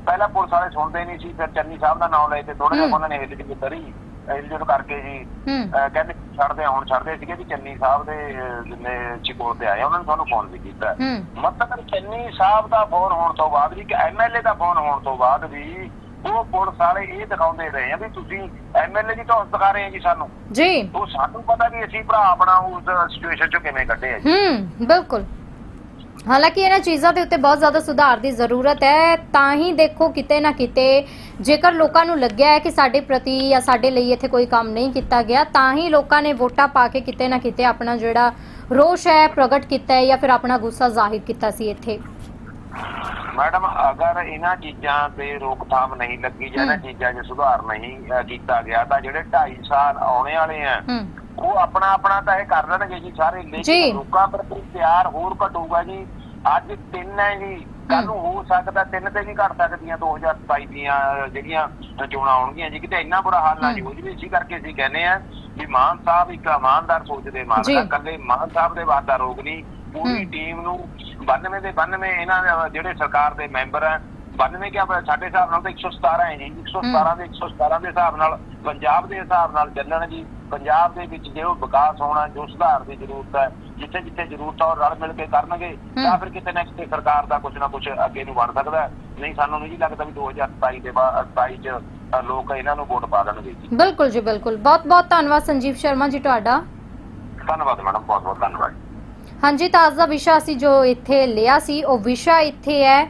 Speaker 2: ਪਹਿਲਾਂ ਪੁਲਿਸ ਵਾਲੇ ਸੁਣਦੇ ਨਹੀਂ ਸੀ ਫਿਰ ਚੰਨੀ ਸਾਹਿਬ ਦਾ ਨਾਮ ਲਏ ਤੇ ਥੋੜਾ ਜਿਹਾ। ਉਹਨਾਂ ਨੇ ਹਿੱਲ ਜੀ ਕਰੀ ਹਿੱਲ ਕਰਕੇ ਜੀ। ਕਹਿੰਦੇ ਛੱਡਦੇ ਹੁਣ ਛੱਡਦੇ ਸੀਗੇ ਵੀ ਚੰਨੀ ਸਾਹਿਬ ਦੇ ਜਿੰਨੇ ਚਿਕੋੜ ਤੇ ਆਏ ਉਹਨਾਂ ਨੇ ਤੁਹਾਨੂੰ ਫੋਨ ਵੀ ਕੀਤਾ। ਮਤਲਬ ਚੰਨੀ ਸਾਹਿਬ ਦਾ ਫੋਨ ਹੋਣ ਤੋਂ ਬਾਅਦ ਵੀ ਕਿ ਐਮਐਲਏ ਦਾ ਫੋਨ ਹੋਣ ਤੋਂ ਬਾਅਦ ਵੀ ਉਹ ਪੁਲਿਸ ਵਾਲੇ ਇਹ ਦਿਖਾਉਂਦੇ ਰਹੇ ਆ ਵੀ ਤੁਸੀਂ ਐਮਐਲਏ ਦੀ ਤਾਂ ਦਿਖਾ ਰਹੇ ਆ ਜੀ ਸਾਨੂੰ।
Speaker 1: ਜੀ।
Speaker 2: ਉਹ ਸਾਨੂੰ ਪਤਾ ਵੀ ਅਸੀਂ ਭਰਾ ਆਪਣਾ ਉਸ ਸਿਚੁਏਸ਼ਨ ਚੋਂ ਕਿਵੇਂ ਕੱਢੇ ਆ ਜੀ।
Speaker 1: ਹੂੰ ਬਿਲਕੁਲ। ਹਾਲਾਂਕਿ ਇਹਨਾਂ ਚੀਜ਼ਾਂ ਦੇ ਉੱਤੇ ਬਹੁਤ ਜ਼ਿਆਦਾ ਸੁਧਾਰ ਦੀ ਜ਼ਰੂਰਤ ਹੈ ਤਾਂ ਹੀ ਦੇਖੋ ਕਿਤੇ ਨਾ ਕਿਤੇ ਜੇਕਰ ਲੋਕਾਂ ਨੂੰ ਲੱਗਿਆ ਹੈ ਕਿ ਸਾਡੇ ਪ੍ਰਤੀ ਜਾਂ ਸਾਡੇ ਲਈ ਇੱਥੇ ਕੋਈ ਕੰਮ ਨਹੀਂ ਕੀਤਾ ਗਿਆ ਤਾਂ ਹੀ ਲੋਕਾਂ ਨੇ ਵੋਟਾਂ ਪਾ ਕੇ ਕਿਤੇ ਨਾ ਕਿਤੇ ਆਪਣਾ ਜਿਹੜਾ ਰੋਸ਼ ਹੈ ਪ੍ਰਗਟ ਕੀਤਾ ਹੈ ਜਾਂ ਫਿਰ ਆਪਣਾ ਗੁੱਸਾ ਜ਼ਾਹਿਰ ਕੀਤਾ ਸੀ ਇੱਥੇ
Speaker 2: ਮੈਡਮ ਅਗਰ ਇਹਨਾਂ ਚੀਜ਼ਾਂ ਤੇ ਰੋਕਥਾਮ ਨਹੀਂ ਲੱਗੀ ਜਾਂ ਇਹਨਾਂ। ਚੀਜ਼ਾਂ 'ਚ ਸੁਧਾਰ ਨਹੀਂ ਕੀਤਾ ਗਿਆ ਤਾਂ ਜਿਹੜੇ 2.5 ਸਾਲ ਆਉਣੇ ਵਾਲੇ ਆ ਉਹ ਆਪਣਾ ਆਪਣਾ ਤਾਂ ਇਹ ਕਰ ਲੈਣਗੇ ਜੀ ਸਾਰੇ
Speaker 1: ਜੀ।
Speaker 2: ਲੇਕਿਨ ਲੋਕਾਂ ਪ੍ਰਤੀ ਪਿਆਰ ਹੋਰ ਘਟੂਗਾ ਜੀ। ਅੱਜ ਤਿੰਨ ਹੈ ਜੀ। ਕੱਲ ਨੂੰ ਹੋ ਸਕਦਾ ਤਿੰਨ ਤੇ ਵੀ ਘਟ ਸਕਦੀਆਂ 2027 ਦੀਆਂ ਜਿਹੜੀਆਂ ਚੋਣਾਂ ਆਉਣਗੀਆਂ ਜੀ। ਕਿਤੇ ਇੰਨਾ ਬੁਰਾ ਹਾਲ ਨਾ ਜੀ ਹੋ ਜਵੇ ਇਸੇ ਕਰਕੇ ਅਸੀਂ ਕਹਿੰਦੇ ਆ ਵੀ ਮਾਨ ਸਾਹਿਬ ਇੱਕ ਇਮਾਨਦਾਰ ਸੋਚਦੇ ਮਾਲਕ
Speaker 1: ਜੀ।
Speaker 2: ਆ। ਕੱਲੇ ਮਾਨ ਸਾਹਿਬ ਦੇ ਵਾਸਤਾ ਰੋਗ ਨਹੀਂ। ਪੂਰੀ। ਟੀਮ ਨੂੰ 92 ਦੇ 92 ਇਹਨਾਂ ਦੇ ਜਿਹੜੇ ਸਰਕਾਰ ਦੇ ਮੈਂਬਰ ਆ 92 ਕਿਆ ਪ- ਸਾਡੇ ਹਿਸਾਬ ਨਾਲ ਤਾਂ 117 ਹੈ ਜੀ। 117 ਦੇ 117 ਦੇ ਹਿਸਾਬ ਨਾਲ ਪੰਜਾਬ ਦੇ ਹਿਸਾਬ ਨਾਲ ਚੱਲਣ ਜੀ। ਪੰਜਾਬ ਦੇ ਵਿੱਚ ਜੋ ਵਿਕਾਸ ਹੋਣਾ ਜੋ ਸੁਧਾਰ ਦੀ ਜ਼ਰੂਰਤ ਹੈ ਜਿੱਥੇ ਜਿੱਥੇ ਜ਼ਰੂਰਤ ਉਹ ਰਲ ਮਿਲ ਕੇ ਕਰਨਗੇ ਤਾਂ ਫਿਰ ਕਿਤੇ ਨਾ ਕਿਤੇ ਸਰਕਾਰ ਦਾ ਕੁਝ ਨਾ ਕੁਝ ਅੱਗੇ ਨੂੰ ਬਣ ਸਕਦਾ ਹੈ। ਨਹੀਂ ਸਾਨੂੰ ਨਹੀਂ ਲੱਗਦਾ ਵੀ 2027 ਦੇ ਬਾਅਦ 27 ਚ ਲੋਕ ਇਹਨਾਂ ਨੂੰ ਵੋਟ ਪਾ ਦੇਣਗੇ ਜੀ।
Speaker 1: ਬਿਲਕੁਲ ਜੀ ਬਿਲਕੁਲ। ਬਹੁਤ ਬਹੁਤ ਧੰਨਵਾਦ ਸੰਜੀਵ ਸ਼ਰਮਾ ਜੀ ਤੁਹਾਡਾ।
Speaker 2: ਧੰਨਵਾਦ ਮੈਡਮ ਬਹੁਤ ਬਹੁਤ ਧੰਨਵਾਦ।
Speaker 1: ਹਾਂਜੀ ਤਾਂ ਅੱਜ ਦਾ ਵਿਸ਼ਾ ਅਸੀਂ ਜੋ ਇੱਥੇ ਲਿਆ ਸੀ ਉਹ ਵਿਸ਼ਾ ਇੱਥੇ ਹੈ।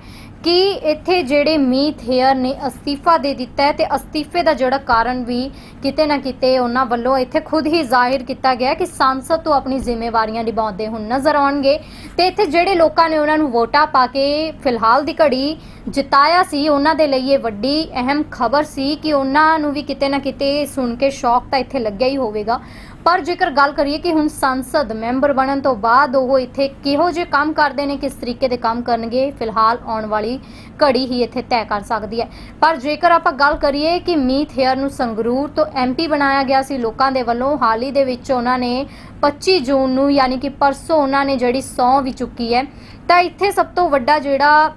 Speaker 1: ਕਿ ਇੱਥੇ ਜਿਹੜੇ ਮੀਤ ਹੇਅਰ ਨੇ ਅਸਤੀਫਾ ਦੇ ਦਿੱਤਾ ਹੈ ਤੇ ਅਸਤੀਫੇ ਦਾ ਜਿਹੜਾ ਕਾਰਨ ਵੀ ਕਿਤੇ ਨਾ ਕਿਤੇ ਉਹਨਾਂ ਵੱਲੋਂ ਇੱਥੇ ਖੁਦ ਹੀ ਜ਼ਾਹਿਰ ਕੀਤਾ ਗਿਆ ਕਿ ਸੰਸਦ ਤੋਂ ਆਪਣੀ ਜ਼ਿੰਮੇਵਾਰੀਆਂ ਨਿਭਾਉਂਦੇ ਹੁਣ ਨਜ਼ਰ ਆਉਣਗੇ। ਤੇ ਇੱਥੇ ਜਿਹੜੇ ਲੋਕਾਂ ਨੇ ਉਹਨਾਂ ਨੂੰ ਵੋਟਾਂ ਪਾ ਕੇ ਫਿਲਹਾਲ ਦੀ ਘੜੀ ਜਿਤਾਇਆ ਸੀ, ਉਹਨਾਂ ਦੇ ਲਈ ਇਹ ਵੱਡੀ ਅਹਿਮ ਖਬਰ ਸੀ ਕਿ ਉਹਨਾਂ ਨੂੰ ਵੀ ਕਿਤੇ ਨਾ ਕਿਤੇ ਸੁਣ ਕੇ ਸ਼ੌਕ ਤਾਂ ਇੱਥੇ ਲੱਗਿਆ ਹੀ ਹੋਵੇਗਾ। ਪਰ ਜੇਕਰ ਗੱਲ ਕਰੀਏ ਕਿ ਹੁਣ ਸੰਸਦ ਮੈਂਬਰ ਬਣਨ ਤੋਂ ਬਾਅਦ ਉਹ ਇੱਥੇ ਕਿਹੋ ਜਿਹੇ ਕੰਮ ਕਰਦੇ ਨੇ, ਕਿਸ ਤਰੀਕੇ ਦੇ ਕੰਮ ਕਰਨਗੇ, ਫਿਲਹਾਲ ਆਉਣ ਵਾਲੀ ਘੜੀ ਹੀ ਇੱਥੇ ਤੈਅ ਕਰ ਸਕਦੀ ਹੈ। ਪਰ ਜੇਕਰ ਆਪਾਂ ਗੱਲ ਕਰੀਏ ਕਿ ਮੀਤ ਹੇਅਰ ਨੂੰ ਸੰਗਰੂਰ ਤੋਂ ਐਮਪੀ ਬਣਾਇਆ ਗਿਆ ਸੀ, ਲੋਕਾਂ ਦੇ ਵੱਲੋਂ ਹਾਲ ਹੀ ਦੇ ਵਿੱਚ ਉਹਨਾਂ ਨੇ 25 ਜੂਨ ਨੂੰ ਯਾਨੀ ਕਿ ਪਰਸੋਂ ਉਹਨਾਂ ਨੇ ਜਿਹੜੀ ਸਹੁੰ ਵੀ ਚੁੱਕੀ ਹੈ, ਤਾਂ ਇੱਥੇ ਸਭ ਤੋਂ ਵੱਡਾ ਜਿਹੜਾ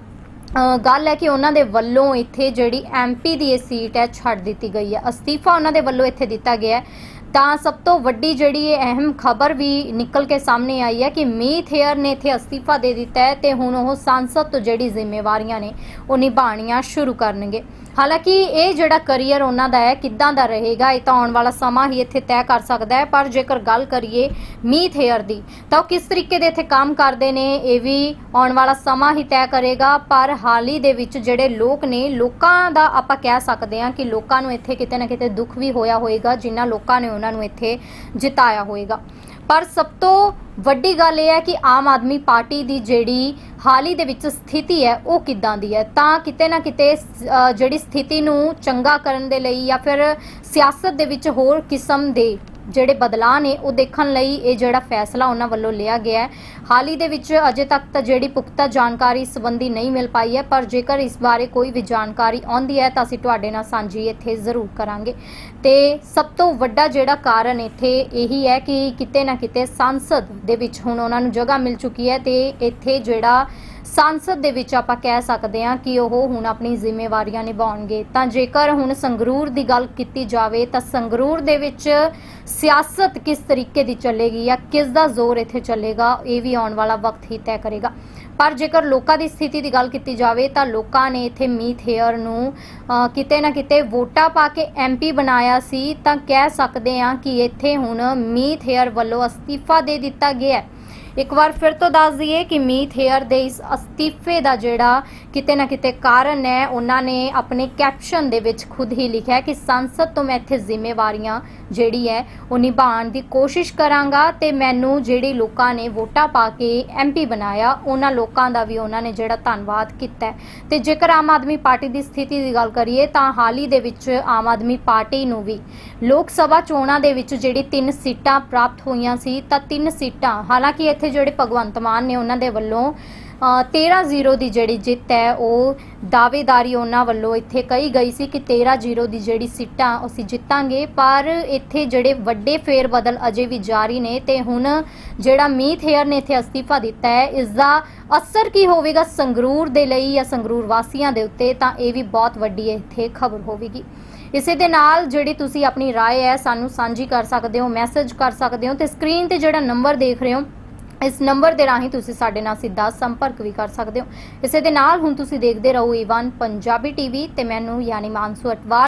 Speaker 1: ਗੱਲ ਹੈ ਕਿ ਉਹਨਾਂ ਦੇ ਵੱਲੋਂ ਇੱਥੇ ਜਿਹੜੀ ਐਮਪੀ ਦੀ ਇਹ ਸੀਟ ਹੈ, ਛੱਡ ਦਿੱਤੀ ਗਈ ਹੈ। ਅਸਤੀਫਾ ਉਹਨਾਂ ਦੇ ਵੱਲੋਂ ਇੱਥੇ ਦਿੱਤਾ ਗਿਆ ਹੈ। ਤਾਂ ਸਭ ਤੋਂ ਵੱਡੀ ਜਿਹੜੀ ਇਹ ਅਹਿਮ ਖਬਰ ਵੀ ਨਿਕਲ ਕੇ ਸਾਹਮਣੇ ਆਈ ਹੈ ਕਿ ਮੀਤ ਹੇਅਰ ਨੇ ਇੱਥੇ ਅਸਤੀਫਾ ਦੇ ਦਿੱਤਾ ਹੈ ਤੇ ਹੁਣ ਉਹ ਸੰਸਦ ਤੋਂ ਜਿਹੜੀ ਜ਼ਿੰਮੇਵਾਰੀਆਂ ਨੇ ਉਹ ਨਿਭਾਉਣੀਆਂ ਸ਼ੁਰੂ ਕਰਨਗੇ। ਹਾਲਾਂਕਿ ਇਹ ਜਿਹੜਾ ਕੈਰੀਅਰ ਉਹਨਾਂ ਦਾ ਹੈ, ਕਿੱਦਾਂ ਦਾ ਰਹੇਗਾ, ਇਹ ਤਾਂ ਆਉਣ ਵਾਲਾ ਸਮਾਂ ਹੀ ਇੱਥੇ ਤੈਅ ਕਰ ਸਕਦਾ ਹੈ, ਪਰ ਜੇਕਰ ਗੱਲ ਕਰੀਏ ਮੀਤ ਹੇਅਰ ਦੀ, ਤਾਂ ਉਹ ਕਿਸ ਤਰੀਕੇ ਦੇ ਇੱਥੇ ਕੰਮ ਕਰਦੇ ਨੇ, ਇਹ ਵੀ ਆਉਣ ਵਾਲਾ ਸਮਾਂ ਹੀ ਤੈਅ ਕਰੇਗਾ, ਪਰ ਹਾਲ ਹੀ ਦੇ ਵਿੱਚ ਜਿਹੜੇ ਲੋਕ ਨੇ, ਲੋਕਾਂ ਦਾ ਆਪਾਂ ਕਹਿ ਸਕਦੇ ਹਾਂ ਕਿ ਲੋਕਾਂ ਨੂੰ ਇੱਥੇ ਕਿਤੇ ਨਾ ਕਿਤੇ ਦੁੱਖ ਵੀ ਹੋਇਆ ਹੋਏਗਾ, ਜਿਨ੍ਹਾਂ ਲੋਕਾਂ ਨੇ ਉਹਨਾਂ ਨੂੰ ਇੱਥੇ ਜਿਤਾਇਆ ਹੋਏਗਾ। ਪਰ ਸਭ ਤੋਂ ਵੱਡੀ ਗੱਲ ਇਹ ਹੈ ਕਿ ਆਮ ਆਦਮੀ ਪਾਰਟੀ ਦੀ ਜਿਹੜੀ ਹਾਲ ਹੀ ਦੇ ਵਿੱਚ ਸਥਿਤੀ ਹੈ, ਉਹ ਕਿੱਦਾਂ ਦੀ ਹੈ? ਤਾਂ ਕਿਤੇ ਨਾ ਕਿਤੇ ਜਿਹੜੀ ਸਥਿਤੀ ਨੂੰ ਚੰਗਾ ਕਰਨ ਦੇ ਲਈ ਜਾਂ ਫਿਰ ਸਿਆਸਤ ਦੇ ਵਿੱਚ ਹੋਰ ਕਿਸਮ ਦੇ ਜਿਹੜੇ ਬਦਲਾਅ ਨੇ ਉਹ ਦੇਖਣ ਲਈ ਇਹ ਜਿਹੜਾ ਫੈਸਲਾ ਉਹਨਾਂ ਵੱਲੋਂ ਲਿਆ ਗਿਆ ਹੈ। ਹਾਲ ਹੀ ਦੇ ਵਿੱਚ ਅਜੇ ਤੱਕ ਤਾਂ ਜਿਹੜੀ ਪੁਖਤਾ ਜਾਣਕਾਰੀ ਇਸ ਸੰਬੰਧੀ ਨਹੀਂ ਮਿਲ ਪਾਈ ਹੈ, ਪਰ ਜੇਕਰ ਇਸ ਬਾਰੇ ਕੋਈ ਵੀ ਜਾਣਕਾਰੀ ਆਉਂਦੀ ਹੈ ਤਾਂ ਅਸੀਂ ਤੁਹਾਡੇ ਨਾਲ ਸਾਂਝੀ ਇੱਥੇ ਜ਼ਰੂਰ ਕਰਾਂਗੇ। ਤੇ ਸਭ ਤੋਂ ਵੱਡਾ ਜਿਹੜਾ ਕਾਰਨ ਇੱਥੇ ਇਹੀ ਹੈ ਕਿ ਕਿਤੇ ਨਾ ਕਿਤੇ ਸੰਸਦ ਦੇ ਵਿੱਚ ਹੁਣ ਉਹਨਾਂ ਨੂੰ ਜਗ੍ਹਾ ਮਿਲ ਚੁੱਕੀ ਹੈ ਤੇ ਇੱਥੇ ਜਿਹੜਾ ਸੰਸਦ ਦੇ ਵਿੱਚ ਆਪਾਂ ਕਹਿ ਸਕਦੇ ਹਾਂ ਕਿ ਉਹ ਹੁਣ ਆਪਣੀ ਜ਼ਿੰਮੇਵਾਰੀਆਂ ਨਿਭਾਉਣਗੇ। ਤਾਂ ਜੇਕਰ ਹੁਣ ਸੰਗਰੂਰ ਦੀ ਗੱਲ ਕੀਤੀ ਜਾਵੇ, ਤਾਂ ਸੰਗਰੂਰ ਦੇ ਵਿੱਚ ਸਿਆਸਤ ਕਿਸ ਤਰੀਕੇ ਦੀ ਚੱਲੇਗੀ ਜਾਂ ਕਿਸ ਦਾ ਜ਼ੋਰ ਇੱਥੇ ਚੱਲੇਗਾ, ਇਹ ਵੀ ਆਉਣ ਵਾਲਾ ਵਕਤ ਹੀ ਤੈਅ ਕਰੇਗਾ। ਪਰ ਜੇਕਰ ਲੋਕਾਂ ਦੀ ਸਥਿਤੀ ਦੀ ਗੱਲ ਕੀਤੀ ਜਾਵੇ, ਤਾਂ ਲੋਕਾਂ ਨੇ ਇੱਥੇ ਮੀਤ ਹੇਅਰ ਨੂੰ ਕਿਤੇ ਨਾ ਕਿਤੇ ਵੋਟਾਂ ਪਾ ਕੇ ਐਮਪੀ ਬਣਾਇਆ ਸੀ। ਤਾਂ ਕਹਿ ਸਕਦੇ ਹਾਂ ਕਿ ਇੱਥੇ ਹੁਣ ਮੀਤ ਹੇਅਰ ਵੱਲੋਂ ਅਸਤੀਫਾ ਦੇ ਦਿੱਤਾ ਗਿਆ ਹੈ। ਇੱਕ ਵਾਰ ਫਿਰ ਤੋਂ ਦੱਸ ਦਈਏ ਕਿ ਮੀਤ ਹੇਅਰ ਦੇ ਇਸ ਅਸਤੀਫੇ ਦਾ ਜਿਹੜਾ ਕਿਤੇ ਨਾ ਕਿਤੇ ਕਾਰਨ ਹੈ, ਉਹਨਾਂ ਨੇ ਆਪਣੇ ਕੈਪਸ਼ਨ ਦੇ ਵਿੱਚ ਖੁਦ ਹੀ ਲਿਖਿਆ ਕਿ ਸੰਸਦ ਤੋਂ ਮੈਂ ਇੱਥੇ ਜ਼ਿੰਮੇਵਾਰੀਆਂ ਜਿਹੜੀ ਹੈ ਉਹ ਨਿਭਾਉਣ ਦੀ ਕੋਸ਼ਿਸ਼ ਕਰਾਂਗਾ ਤੇ ਮੈਨੂੰ ਜਿਹੜੇ ਲੋਕਾਂ ਨੇ ਵੋਟਾਂ ਪਾ ਕੇ ਐਮਪੀ ਬਣਾਇਆ, ਉਹਨਾਂ ਲੋਕਾਂ ਦਾ ਵੀ ਉਹਨਾਂ ਨੇ ਜਿਹੜਾ ਧੰਨਵਾਦ ਕੀਤਾ ਹੈ। ਤੇ ਜੇਕਰ ਆਮ ਆਦਮੀ ਪਾਰਟੀ ਦੀ ਸਥਿਤੀ ਦੀ ਗੱਲ ਕਰੀਏ, ਤਾਂ ਹਾਲ ਹੀ ਦੇ ਵਿੱਚ ਆਮ ਆਦਮੀ ਪਾਰਟੀ ਨੂੰ ਵੀ ਲੋਕ ਸਭਾ ਚੋਣਾਂ ਦੇ ਵਿੱਚ ਜਿਹੜੀ ਤਿੰਨ ਸੀਟਾਂ ਪ੍ਰਾਪਤ ਹੋਈਆਂ ਸੀ, ਤਾਂ ਤਿੰਨ ਸੀਟਾਂ ਹਾਲਾਂਕਿ ਇੱਥੇ ਜਿਹੜੇ ਭਗਵੰਤ ਮਾਨ ਨੇ ਉਹਨਾਂ ਦੇ ਵੱਲੋਂ ਅ, 13-0 ਦੀ ਜਿਹੜੀ ਜਿੱਤ ਹੈ ਉਹ ਦਾਅਵੇਦਾਰੀ ਉਹਨਾਂ ਵੱਲੋਂ ਇੱਥੇ ਕਹੀ ਗਈ ਸੀ ਕਿ 13-0 ਦੀ ਜਿਹੜੀ ਸੀਟਾਂ ਅਸੀਂ ਜਿੱਤਾਂਗੇ ਪਰ ਇੱਥੇ ਜਿਹੜੇ ਵੱਡੇ ਫੇਰ ਬਦਲ ਅਜੇ ਵੀ ਜਾਰੀ ਨੇ ਤੇ ਹੁਣ ਜਿਹੜਾ ਮੀਤ ਹੇਅਰ ਨੇ ਇੱਥੇ ਅਸਤੀਫਾ ਦਿੱਤਾ ਹੈ ਇਸ ਦਾ ਅਸਰ ਕੀ ਹੋਵੇਗਾ ਸੰਗਰੂਰ ਦੇ ਲਈ ਜਾਂ ਸੰਗਰੂਰ ਵਾਸੀਆਂ ਦੇ ਉੱਤੇ ਤਾਂ ਇਹ ਵੀ ਬਹੁਤ ਵੱਡੀ ਇੱਥੇ ਖਬਰ ਹੋਵੇਗੀ ਇਸੇ ਦੇ ਨਾਲ ਜਿਹੜੀ ਤੁਸੀਂ ਆਪਣੀ رائے ਹੈ ਸਾਨੂੰ ਸਾਂਝੀ ਕਰ ਸਕਦੇ ਹੋ ਮੈਸੇਜ ਕਰ ਸਕਦੇ ਹੋ ਤੇ ਸਕਰੀਨ ਤੇ ਜਿਹੜਾ ਨੰਬਰ ਦੇਖ ਰਹੇ ਹੋ ਇਸ ਨੰਬਰ ਦੇ ਰਾਹੀਂ ਤੁਸੀਂ ਸਾਡੇ ਨਾਲ ਸਿੱਧਾ ਸੰਪਰਕ ਵੀ ਕਰ ਸਕਦੇ ਹੋ। ਇਸੇ ਦੇ ਨਾਲ ਹੁਣ ਤੁਸੀਂ ਦੇਖਦੇ ਰਹੋ ਈਵਾਨ ਪੰਜਾਬੀ ਟੀਵੀ ਤੇ ਮੈਨੂੰ ਯਾਨੀ ਮਾਨਸੂ ਅਟਵਾਰ